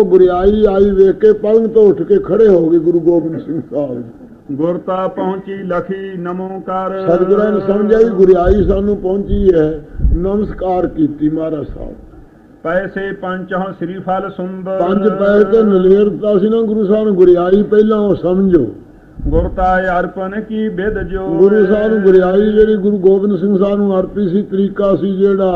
ਉਹ ਗੁਰਿਆਈ ਆਈ ਵੇਖ ਕੇ ਪਲੰਗ ਤੋਂ ਉੱਠ ਕੇ ਖੜੇ ਹੋ ਗਏ ਗੁਰੂ ਗੋਬਿੰਦ ਸਿੰਘ ਸਾਹਿਬ ਗੁਰਤਾ ਪਹੁੰਚੀ ਲਖੀ ਨਮੋ ਕਰ। ਸਤਿਗੁਰਾਂ ਨੇ ਸਮਝਿਆ ਵੀ ਗੁਰਿਆਈ ਸਾਨੂੰ ਪਹੁੰਚੀ ਹੈ। ਨਮਸਕਾਰ ਕੀਤੀ ਮਹਾਰਾਜ ਸਾਹਿਬ। ਪੈਸੇ ਪੰਚਹ ਸ੍ਰੀ ਫਲ ਸੁੰਦਰ। ਪੰਜ ਪੈਰ ਤੇ ਨਲੇਰ ਦਿੱਤਾ ਸੀ ਨਾ ਗੁਰੂ ਸਾਹਿਬ ਨੇ ਗੁਰਿਆਈ ਪਹਿਲਾਂ ਉਹ ਸਮਝੋ। ਗੁਰਤਾ ਅਰਪਣ ਕੀ ਵਿਦ ਜੋ ਗੁਰੂ ਸਾਹਿਬ ਨੂੰ ਗੁਰਿਆਈ ਜਿਹੜੀ ਗੁਰੂ ਗੋਬਿੰਦ ਸਿੰਘ ਸਾਹਿਬ ਨੂੰ ਅਰਪੀ ਸੀ ਤਰੀਕਾ ਸੀ ਜਿਹੜਾ।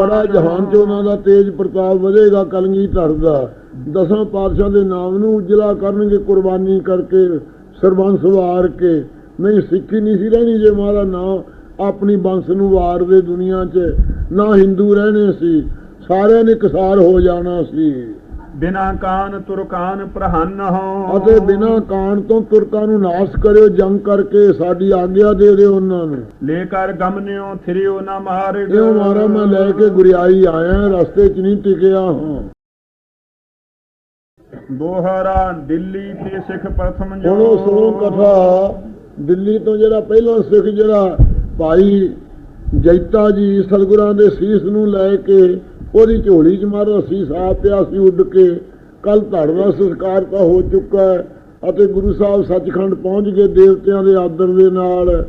ਬੜਾ ਜਹਾਨ ਚ ਉਹਨਾਂ ਦਾ ਤੇਜ ਪ੍ਰਤਾਪ ਵਧੇਗਾ ਕਲਗੀ ਦਾ। ਦਸਾਂ ਪਾਤਸ਼ਾਹ ਦੇ ਨਾਮ ਨੂੰ ਉਜਲਾ ਕਰਨਗੇ ਕੁਰਬਾਨੀ ਕਰਕੇ, ਸਰਬੰਸ ਵਾਰ ਕੇ। ਨਹੀਂ, ਸਿੱਖੀ ਨਹੀਂ ਸੀ ਰਹਿਣੀ ਜੇ ਮਹਾਰਾ ਨਾ ਆਪਣੀ ਬੰਸ ਨੂੰ ਵਾਰ ਦੇ ਦੁਨੀਆ 'ਚ, ਨਾ ਹਿੰਦੂ ਰਹਿਣੇ ਸੀ, ਸਾਰਿਆਂ ਨੇ ਕਸਾਰ ਹੋ ਜਾਣਾ ਸੀ। ਬਿਨਾ ਕਾਨ ਤੁਰਕਾਨ ਪ੍ਰਹੰਨ ਹੋ। ਅਤੇ ਬਿਨਾਂ ਕਾਣ ਤੋਂ ਤੁਰਕਾਂ ਨੂੰ ਨਾਸ਼ ਕਰਿਓ ਜੰਗ ਕਰਕੇ ਸਾਡੀ ਆਗਿਆ ਦੇ ਦਿਓ ਉਹਨਾਂ ਨੂੰ। ਲੈ ਕਰ ਗਮਨਿਓ ਥਿਰਿਓ ਨਾ ਮਾਰੇ ਇਹੋ ਮਾਰਾ ਮੈਂ ਲੈ ਕੇ ਗੁਰਿਆਈ ਆਇਆ ਰਸਤੇ 'ਚ ਨਹੀਂ ਟਿਕਿਆ ਹਾਂ ਦੋਹਰਾ ਦਿੱਲੀ ਤੇ ਸਿੱਖ ਪ੍ਰਥਮ ਜੋ। ਹੁਣ ਸੁਣੋ ਕਥਾ ਦਿੱਲੀ ਤੋਂ ਜਿਹੜਾ ਪਹਿਲਾਂ ਸਿੱਖ ਜਿਹੜਾ ਭਾਈ ਜੈਤਾ ਜੀ ਸਤਿਗੁਰਾਂ ਦੇ ਸੀਸ ਨੂੰ ਲੈ ਕੇ ਉਹਦੀ ਝੋਲੀ 'ਚ ਮਾਰੋ ਸੀਸ ਆ ਪਿਆ ਸੀ ਉੱਡ ਕੇ। ਕੱਲ ਧੜ ਦਾ ਸੰਸਕਾਰ ਤਾਂ ਹੋ ਚੁੱਕਾ ਹੈ ਅਤੇ ਗੁਰੂ ਸਾਹਿਬ ਸੱਚਖੰਡ ਪਹੁੰਚ ਗਏ ਦੇਵਤਿਆਂ ਦੇ ਆਦਰ ਦੇ ਨਾਲ।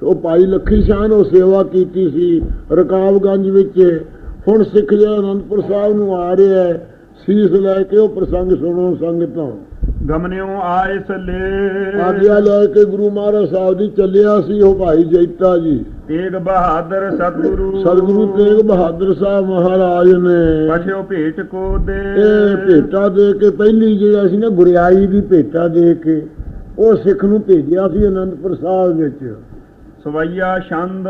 ਤੇ ਉਹ ਭਾਈ ਲੱਖੀ ਸ਼ਾਨ ਉਹ ਸੇਵਾ ਕੀਤੀ ਸੀ ਰਕਾਬਗੰਜ ਵਿੱਚ। ਹੁਣ ਸਿੱਖ ਜਿਹੜਾ ਅਨੰਦਪੁਰ ਸਾਹਿਬ ਨੂੰ ਆ ਰਿਹਾ ਹੈ। ਸੀਸ ਲੈ ਕੇ ਉਹ ਪ੍ਰਸੰਗ ਸੁਣੋ ਸੰਗਤਾਂ। ਗਮਨਿਓ ਆਇਸ ਲੈ। ਆਗਿਆ ਲੈ ਕੇ ਗੁਰੂ ਮਹਾਰਾਜ ਸਾਹਿਬ ਦੀ ਚੱਲਿਆ ਸੀ ਉਹ ਭਾਈ ਜੈਤਾ ਜੀ। ਤੇਗ ਬਹਾਦਰ ਸਤਿਗੁਰੂ। ਸਤਿਗੁਰੂ ਤੇਗ ਬਹਾਦਰ ਸਾਹਿਬ ਮਹਾਰਾਜ ਨੇ ਪਛਿਓ ਭੇਟ ਕੋ ਦੇ। ਇਹ ਭੇਟਾ ਦੇ ਕੇ ਪਹਿਲੀ ਜਿਹੜਾ ਸੀ ਨਾ ਗੁਰਿਆਈ ਦੀ ਭੇਟਾ ਦੇ ਕੇ ਉਹ ਸਿੱਖ ਨੂੰ ਭੇਜਿਆ ਸੀ ਅਨੰਦਪੁਰ ਸਾਹਿਬ ਵਿੱਚ। ਸਵਈਆ ਛੰਦ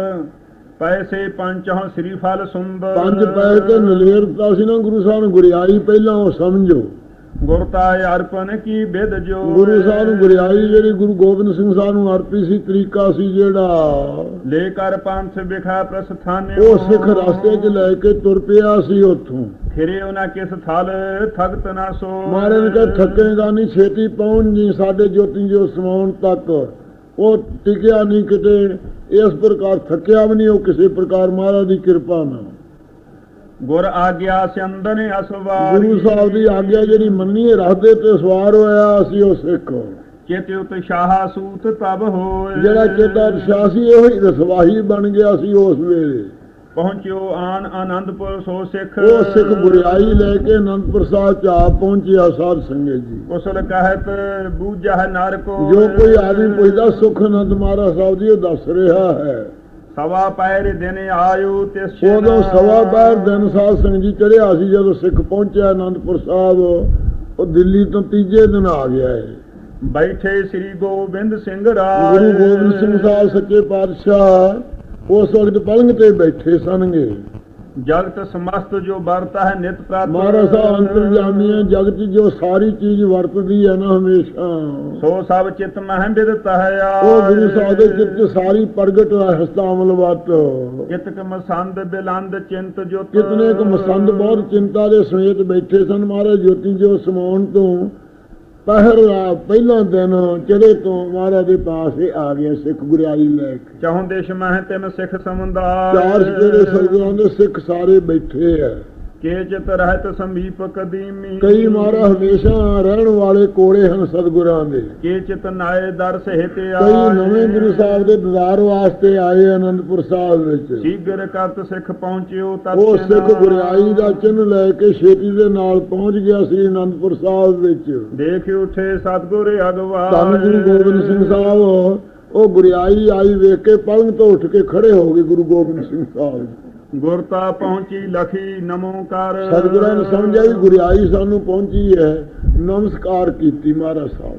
ਪੈਸੇ ਪੰਚਹ ਸ੍ਰੀ ਫਲ ਸੁੰਦਰ। ਪੰਜ ਪੈਰ ਤੇ ਨਲੇਰ ਦਿੱਤਾ ਸੀ ਨਾ ਗੁਰੂ ਸਾਹਿਬ ਨੇ ਗੁਰਿਆਈ ਪਹਿਲਾਂ ਉਹ ਸਮਝੋ। ਗੁਰਤਾ ਅਰਪਣ ਕੀ ਵਿਦ ਜੋ ਗੁਰੂ ਸਾਹਿਬ ਨੂੰ ਗੁਰਿਆਈ ਜਿਹੜੀ ਗੁਰੂ ਗੋਬਿੰਦ ਸਿੰਘ ਸਾਹਿਬ ਨੂੰ ਅਰਪੀ ਸੀ ਤਰੀਕਾ ਸੀ ਜਿਹੜਾ। ਲੈ ਕਰ ਪੰਥ ਵਿਖਾ ਪ੍ਰਸਥਾਨੇ ਉਹ ਸਿੱਖ ਰਸਤੇ 'ਚ ਲੈ ਕੇ ਤੁਰ ਪਿਆ ਸੀ ਉੱਥੋਂ। ਫਿਰੇ ਉਹਨਾਂ ਕਿਸ ਥਲ ਥਗਤ ਨਾ ਸੋ। ਮਹਾਰਾਜ ਨੇ ਕਿਹਾ ਥੱਕੇਗਾ ਨਹੀਂ ਛੇਤੀ ਪਹੁੰਚ ਜੀ ਸਾਡੇ ਜੋਤੀ ਜੋ ਸਮਾਉਣ ਤੱਕ। ਉਹ ਟਿਕਿਆ ਨਹੀਂ ਕਿਤੇ ਇਸ ਪ੍ਰਕਾਰ ਥੱਕਿਆ ਵੀ ਨਹੀਂ ਉਹ ਕਿਸੇ ਪ੍ਰਕਾਰ ਮਹਾਰਾਜ ਦੀ ਕਿਰਪਾ ਨਾਲ। ਗੁਰ ਆਗਿਆ ਸੰਦਨ ਅਸਵਾਰ। ਗੁਰੂ ਸਾਹਿਬ ਦੀ ਆਗਿਆ ਜਿਹੜੀ ਮੰਨੀ ਹੈ ਰੱਖਦੇ ਤੇ ਸਵਾਰ ਹੋਇਆ ਅਸੀਂ ਉਹ ਸਿੱਖ। ਚਿਤ ਉਤਸ਼ਾਹ ਸੂਤ ਤਬ ਹੋਏ। ਜਿਹੜਾ ਚੇਤਾ ਉਤਸ਼ਾਹ ਸੀ ਇਹੋ ਹੀ ਰਸਵਾਹੀ ਬਣ ਗਿਆ ਸੀ ਉਸ ਵੇਲੇ। ਪਹੁੰਚਿਓ ਆਨ ਆਨੰਦਪੁਰ ਸੋ ਸਿੱਖ। ਉਹ ਸਿੱਖ ਗੁਰਿਆਈ ਲੈ ਕੇ ਅਨੰਦਪੁਰ ਸਾਹਿਬ ਚ ਆ ਪਹੁੰਚਿਆ ਸਾਧ ਸੰਗਤ ਜੀ। ਕੁਸਲ ਕਹਿਤ ਬੂਝਾ ਨਰ ਕੋ ਜੋ ਕੋਈ ਆਦਮੀ ਪੁੱਛਦਾ ਸੁਖ ਆਨੰਦ ਮਹਾਰਾਜ ਸਾਹਿਬ ਜੀ ਉਹ ਦੱਸ ਰਿਹਾ ਹੈ। ਸਵਾ ਪੈਰ ਦਿਨ ਆਇਓ ਤਿਸ ਉਦੋਂ ਸਵਾ ਬਾਰ ਦਿਨ ਸਾਧ ਸਿੰਘ ਜੀ ਚੜਿਆ ਸੀ ਜਦੋਂ ਸਿੱਖ ਪਹੁੰਚਿਆ ਆਨੰਦਪੁਰ ਸਾਹਿਬ ਉਹ ਦਿੱਲੀ ਤੋਂ ਤੀਜੇ ਦਿਨ ਆ ਗਿਆ ਹੈ ਬੈਠੇ ਸ੍ਰੀ ਗੋਬਿੰਦ ਸਿੰਘ ਰਾਜ। ਗੁਰੂ ਗੋਬਿੰਦ ਸਿੰਘ ਸਾਹਿਬ ਸੱਚੇ ਪਾਤਸ਼ਾਹ ਉਸ ਵਕਤ ਪਲੰਗ ਤੇ ਬੈਠੇ ਸਨਗੇ ਜਗਤ ਸਮਸਤ ਜੋ ਵਰਤਾ ਹੈ ਨਿਤ ਪ੍ਰਾਤ ਮਹਾਰਾਜ ਸਾਹਿਬ ਅੰਤਰਜਾਮੀ ਹੈ ਜਗਤ ਜੋ ਸਾਰੀ ਚੀਜ਼ ਵਰਤਦੀ ਹੈ ਨਾ ਹਮੇਸ਼ਾ। ਸੋ ਸਭ ਚਿਤ ਮਹਿ ਬਿਦਤਾ ਹੈ ਉਹ ਗੁਰੂ ਸਾਹਿਬ ਦੇ ਚਿੱਤ ਸਾਰੀ ਪ੍ਰਗਟ ਹੈ ਹਸਤਾਮਲਵਤ ਕਿਤਕ ਮਸੰਦ ਬਿਲੰਦ ਚਿੰਤ ਜੋਤ। ਕਿਤਨੇ ਕੁ ਮਸੰਦ ਬਹੁਤ ਚਿੰਤਾ ਦੇ ਸਮੇਤ ਬੈਠੇ ਸਨ ਮਹਾਰਾਜ ਜੋਤੀ ਜੋ ਸਮਾਉਣ ਤੋਂ। ਪਹਿਰਾ ਪਹਿਲਾ ਦਿਨ ਚੜੇ ਤੋਂ ਮਹਾਰਾਜ ਦੇ ਪਾਸ ਆ ਗਿਆ ਸਿੱਖ ਗੁਰਿਆਈ ਲੈ ਕੇ। ਚਾਹੁੰ ਦੇਸ਼ ਮਹਿ ਤਿਮ ਸਿੱਖ ਸਮੁੰਦਾਰ। ਚਾਰ ਜਿਹੜੇ ਸਰਦਾਰਾਂ ਦੇ ਸਿੱਖ ਸਾਰੇ ਬੈਠੇ ਆ। ਕੇ ਚਿਤ ਰਹਿਤ ਸੰਭੀਪ ਕਦੀਮੀ ਕਈ ਮਹਾਰਾ ਹਮੇਸ਼ਾ ਰਹਿਣ ਵਾਲੇ ਕੋਲੇ ਹਨ ਸਤਿਗੁਰਾਂ ਦੇ। ਕੇ ਚਿਤ ਨਾਏ ਦਰ ਸਹਿਤ ਕਈ ਆਏ। ਨਵੇਂ ਗੁਰੂ ਸਾਹਿਬ ਦੇ ਦੀਦਾਰ ਵਾਸਤੇ ਆਏ ਅਨੰਦਪੁਰ ਸਾਹਿਬ ਵਿੱਚ। ਸੀਗਰ ਕਰਤ ਸਿੱਖ ਪਹੁੰਚਿਓ ਤਤ ਉਹ ਸਿੱਖ ਗੁਰਿਆਈ ਦਾ ਚਿੰਨ੍ਹ ਲੈ ਕੇ ਛੇਤੀ ਦੇ ਨਾਲ ਪਹੁੰਚ ਗਿਆ ਸ੍ਰੀ ਅਨੰਦਪੁਰ ਸਾਹਿਬ ਵਿੱਚ। ਦੇਖ ਉਠੇ ਸਤਗੁਰ ਅਗਵਾ ਧੰਨ ਗੁਰੂ ਗੋਬਿੰਦ ਸਿੰਘ ਸਾਹਿਬ ਉਹ ਗੁਰਿਆਈ ਆਈ ਵੇਖ ਕੇ ਪਲੰਗ ਤੋਂ ਉੱਠ ਕੇ ਖੜੇ ਹੋ ਗਏ ਗੁਰੂ ਗੋਬਿੰਦ ਸਿੰਘ ਸਾਹਿਬ। ਗੁਰਤਾ ਪਹੁੰਚੀ ਲਖੀ ਨਮੋ ਕਰ। ਸਤਿਗੁਰਾਂ ਨੇ ਸਮਝਿਆ ਵੀ ਗੁਰਿਆਈ ਸਾਨੂੰ ਪਹੁੰਚੀ ਹੈ। ਨਮਸਕਾਰ ਕੀਤੀ ਮਹਾਰਾਜ ਸਾਹਿਬ।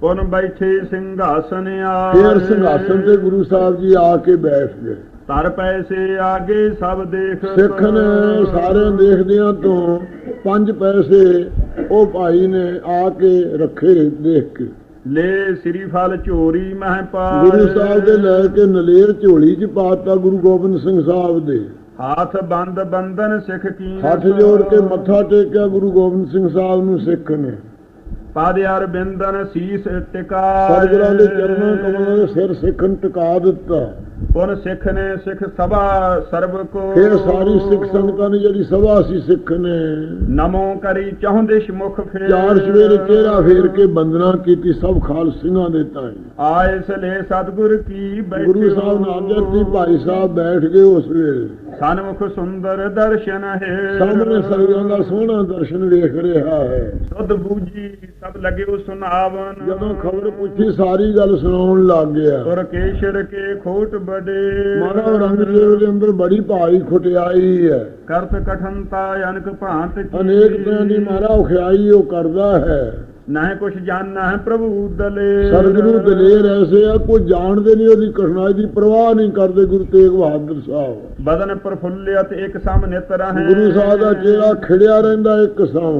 ਪੁਨ ਬੈਠੇ ਸਿੰਘਾਸਨ ਆ ਫੇਰ ਸਿੰਘਾਸਨ ਤੇ ਗੁਰੂ ਸਾਹਿਬ ਜੀ ਆ ਕੇ ਬੈਠ ਗਏ। ਤਰ ਪੈਸੇ ਆਗੇ ਸਭ ਦੇਖ ਸਿੱਖ ਨੇ ਸਾਰਿਆਂ ਦੇਖਦਿਆਂ ਤੋਂ ਪੰਜ ਪੈਸੇ ਉਹ ਭਾਈ ਨੇ ਆ ਕੇ ਰੱਖੇ ਦੇਖ ਕੇ। ਲੈ ਸ੍ਰੀ ਫਲ ਝੋਰੀ ਮਹਿ ਪਾ ਗੁਰੂ ਸਾਹਿਬ ਦੇ ਲੈ ਕੇ ਨਲੇਰ ਝੋਲੀ 'ਚ ਪਾਤਾ ਗੁਰੂ ਗੋਬਿੰਦ ਸਿੰਘ ਸਾਹਿਬ ਦੇ। ਹੱਥ ਬੰਦ ਬੰਧਨ ਸਿੱਖ ਕੀ ਹੱਥ ਜੋੜ ਕੇ ਮੱਥਾ ਟੇਕਿਆ ਗੁਰੂ ਗੋਬਿੰਦ ਸਿੰਘ ਸਾਹਿਬ ਨੂੰ ਸਿੱਖ ਨੇ। ਪਦ ਅਰਬਿੰਦਨ ਸੀਸ ਟਿਕਾ ਸਤਿਗੁਰਾਂ ਦੇ। ਚਰਨਾਂ ਕਮਲਾਂ ਦੇ ਸਿਰ ਸਿੱਖ ਨੂੰ ਟਿਕਾ ਦਿੱਤਾ। ਪੁਨ ਸਿੱਖ ਨੇ ਸਿੱਖ ਸਭਾ ਸਰਬ ਕੋ ਫਿਰ ਸਾਰੀ ਸਿੱਖ ਸੰਗਤਾਂ ਨੇ ਜਿਹੜੀ ਸਭਾ ਸੀ ਸਿੱਖ ਨੇ। ਨਮੋ ਕਰੀ ਚਹੁੰਦਿਸ਼ ਮੁਖ ਫੇਰ। ਚਾਰ ਸਵੇਰੇ ਚਿਹਰਾ ਫੇਰ ਕੇ ਬੰਦਨਾ ਕੀਤੀ ਸਭ ਖਾਲਸੀਆਂ ਦੇ ਤਾਈ ਆਏ ਸਲੇ ਸਤਗੁਰ ਕੀ ਬੈਠਿਓ ਗੁਰੂ ਸਾਹਿਬ ਨੇ ਆਗਿਆ ਦਿੱਤੀ ਭਾਈ ਸਾਹਿਬ ਬੈਠ ਗਏ ਉਸ ਵੇਲੇ। ਸਨਮੁਖ ਸੁੰਦਰ ਦਰਸ਼ਨ ਹੈ। ਸਾਹਮਣੇ ਸਰਗਿਆਂ ਦਾ ਸੋਹਣਾ ਦਰਸ਼ਨ ਵੇਖ ਰਿਹਾ ਹੈ। ਸੁਧ ਬੂਜੀ ਸਭ ਲਗਿਓ ਸੁਨਾਵਨ। ਜਦੋਂ ਖਬਰ ਪੁੱਛੀ ਸਾਰੀ ਗੱਲ ਸੁਣਾਉਣ ਲੱਗ ਗਿਆ। ਤੁਰ ਕੇਸ਼ਰ ਕੇ ਖੋਟ ਬੜੇ ਮਹਾਰਾਜ ਰੰਗਦੇਵ ਦੇ ਅੰਦਰ ਬੜੀ ਭਾਰੀ ਖੁਟਿਆਈ ਹੈ। ਕਰਤ ਕਠਨਤਾ ਅਨਕ ਭਾਂਤ ਕੀ। ਅਨੇਕ ਤਰ੍ਹਾਂ ਦੀ ਮਹਾਰਾਜ ਖਿਆਈ ਉਹ ਕਰਦਾ ਹੈ। ਨਾਹਿ ਕੁਛ ਜਾਣਨਾ ਹੈ ਪ੍ਰਭੂ ਦਲੇ ਸਰਗੁਰੂ ਦਲੇਰ ਐਸੇ ਆ ਕੋਈ ਜਾਣਦੇ ਨਹੀਂ ਉਹਦੀ ਕਠਿਨਾਈ ਦੀ ਪਰਵਾਹ ਨਹੀਂ ਕਰਦੇ ਗੁਰੂ ਤੇਗ ਬਹਾਦਰ ਸਾਹਿਬ। ਬਦਨ ਪ੍ਰਫੁੱਲਿਤ ਇੱਕ ਸਮ ਨਿਤ ਰਹੇ ਗੁਰੂ ਸਾਹਿਬ ਦਾ ਚਿਹਰਾ ਖਿੜਿਆ ਰਹਿੰਦਾ ਇੱਕ ਸਾਂ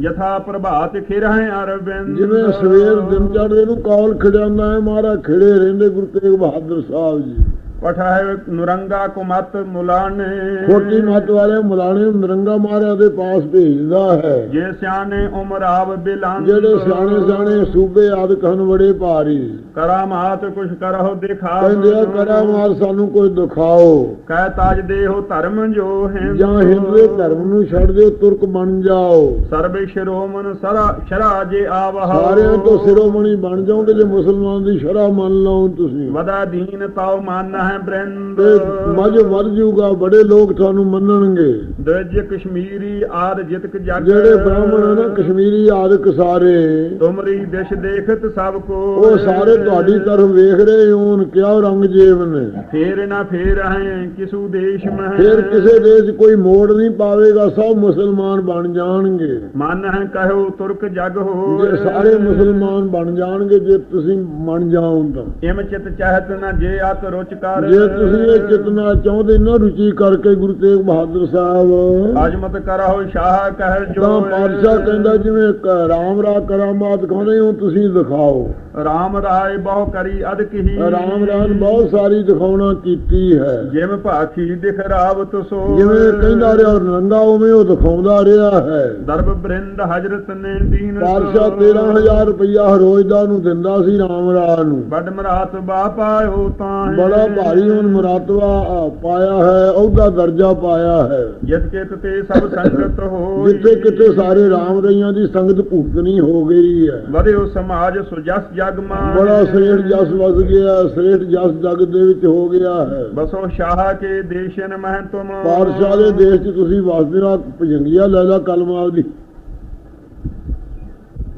ਯਥਾ ਪ੍ਰਭਾਤ ਖਿਰਹਿ ਅਰਵਿੰਦ। ਜਿਵੇਂ ਸਵੇਰ ਦਿਨ ਚੜ੍ਹਦੇ ਨੂੰ ਕੌਲ ਖਿੜਿਆਉਂਦਾ ਹੈ ਖਿੜੇ ਰਹਿੰਦੇ ਗੁਰੂ ਤੇਗ ਬਹਾਦਰ ਸਾਹਿਬ ਜੀ। ਪਠਾਇ ਨੁਰੰਗਾ ਕੁਮਤ ਮੁਲਾਨੇ ਖੋਟੀ ਮੱਤ ਵਾਲੇ ਮੁਲਾਣੇ ਨੂੰ ਨਰੰਗਾ ਮਹਾਰਾਜ ਦੇ ਪਾਸ ਭੇਜਦਾ ਹੈ। ਜੇ ਸਿਆਣੇ ਉਮਰ ਆਵ ਬਿਲੰਦ ਜਿਹੜੇ ਸਿਆਣੇ ਸਿਆਣੇ ਸੂਬੇ ਆਦਿਕ ਹਨ ਬੜੇ ਭਾਰੀ। ਕਰਾਮਾਤ ਕੁਛ ਕਰਹੁ ਦਿਖਾ ਕਹਿੰਦੇ ਆ ਕਰਾਮਾਰ ਸਾਨੂੰ ਕੋਈ ਦਿਖਾਓ। ਕਹਿ ਤਾਜ ਦੇਹੋ ਧਰਮ ਜੋ ਹੈ ਜਾਂ ਹਿੰਦੂ ਧਰਮ ਨੂੰ ਛੱਡ ਦਿਓ ਤੁਰਕ ਬਣ ਜਾਓ। ਸਰਬੇ ਸ਼ਰੋਮਨ ਸਰਾ ਸ਼ਰਾ ਜੇ ਆਵਹ। ਸਾਰਿਆਂ ਤੋਂ ਸਿਰੋਮਣੀ ਬਣ ਜਾਓਗੇ ਜੇ ਮੁਸਲਮਾਨ ਦੀ ਸ਼ਰ੍ਹਾ ਮੰਨ ਲਓ ਤੁਸੀਂ। ਵਦਾ ਦੀਨ ਤਾਉ ਮਨ ਹੈ ਬ੍ਰਿੰਦ ਤੇ ਮਜ ਵਰ ਜੂਗਾ ਬੜੇ ਲੋਕ ਤੁਹਾਨੂੰ ਮੰਨਣਗੇ। ਦਜ ਕਸ਼ਮੀਰੀ ਆਦ ਜਿਤਕ ਜਗ ਜਿਹੜੇ ਬ੍ਰਾਹਮਣ ਹਨ ਕਸ਼ਮੀਰੀ ਆਦਿਕ ਸਾਰੇ ਤੁਮਰੀ ਦਿਸ਼ ਦੇਖਤ ਸਭ ਕੋ। ਉਹ ਸਾਰੇ ਤੁਹਾਡੀ ਤਰਫ ਵੇਖ ਰਹੇ ਹੋਣ ਕਿਆ ਰੰਗ ਜੇਬ ਨੇ। ਫੇਰ ਨਾ ਫੇਰ ਹੈ ਕਿਸੂ ਦੇਸ਼ ਮਹਿ। ਫਿਰ ਕਿਸੇ ਦੇਸ਼ ਕੋਈ ਮੋੜ ਨਹੀਂ ਪਾਵੇਗਾ ਸਭ ਮੁਸਲਮਾਨ ਬਣ ਜਾਣਗੇ। ਮਨ ਹੈ ਕਹਿਓ ਤੁਰਕ ਜਗ ਹੋ। ਸਾਰੇ ਮੁਸਲਮਾਨ ਬਣ ਜਾਣਗੇ ਜੇ ਤੁਸੀਂ ਮੰਨ ਜਾਓ ਤਾਂ। ਇਮ ਚਿਤ ਚਾਹਤ ਨਾ ਜੇ ਅਤ ਰੁਚ ਕਰ ਜੇ ਤੁਸੀਂ ਇਹ ਚਿਤਨਾ ਚਾਹੁੰਦੇ ਨਾ ਰੁਚੀ ਕਰਕੇ ਗੁਰੂ ਤੇਗ ਬਹਾਦਰ ਸਾਹਿਬ। ਅਜਮਤ ਕਰਹੁ ਸ਼ਾਹ ਕਹਿ ਜੋ ਤਾਂ ਪਾਤਸ਼ਾਹ ਕਹਿੰਦਾ ਜਿਵੇਂ ਰਾਮ ਰਾ ਕਰਾਮਾਤ ਕਹਿੰਦੇ ਹੋ ਤੁਸੀਂ ਦਿਖਾਓ। ਰਾਮ ਰਾਏ ਬਹੁ ਕਰੀ ਅਦ ਕਹੀ। ਰਾਮ ਰਾਨ ਬਹੁਤ ਸਾਰੀ ਦਿਖਾਉਣਾ ਕੀਤੀ ਹੈ। ਜਿਮ ਭਾਖੀ ਦਿਖ ਰਾਵਤ ਸੋ ਜਿਵੇਂ ਕਹਿੰਦਾ ਰਿਹਾ ਨੰਗਾ ਉਵੇਂ ਉਹ ਦਿਖਾਉਂਦਾ ਰਿਹਾ ਹੈ। ਦਰਬ ਬ੍ਰਿੰਦ ਹਜਰਤ ਨੇ ਦੀਨ ਪਾਤਸ਼ਾਹ 13000 ਰੁਪਇਆ ਰੋਜ਼ ਦਾ ਨੂੰ ਦਿੰਦਾ ਸੀ ਰਾਮ ਰਾਨ ਨੂੰ। ਬੜ ਮਰਾਤ ਬਾ ਪਾਇਓ ਤਾਂ ਬੜਾ ਭਾਰੀ ਹੁਣ ਮਰਾਤਵਾ ਪਾਇਆ ਹੈ ਉਹਦਾ ਦਰਜਾ ਪਾਇਆ ਹੈ। ਜਿਤ ਕਿਤ ਤੇ ਸਭ ਸੰਗਤ ਹੋ ਜਿੱਥੇ ਕਿਤੇ ਸਾਰੇ ਰਾਮ ਰਈਆਂ ਦੀ ਸੰਗਤ ਭੁਗਤਣੀ ਹੋ ਗਈ ਹੈ। ਵਧਿਓ ਸਮਾਜ ਸੁਜਸ ਜਗ ਮਾਨ ਬੜਾ ਸ੍ਰੇਠ ਜਸ ਵਸ ਗਿਆ ਸ੍ਰੇਠ ਜਸ ਜਗ ਦੇ ਵਿੱਚ ਹੋ ਗਿਆ ਹੈ। ਬਸੋ ਸ਼ਾਹ ਕੇ ਦੇਸ਼ਨ ਮਹਿ ਤੁਮ। ਪਾਤਸ਼ਾਹ ਦੇ ਦੇਸ਼ 'ਚ ਤੁਸੀਂ ਵਸਦੇ ਹੋ ਭਜੰਗੀਆ ਲੈ ਲਾ ਕਲਮਾ ਦੀ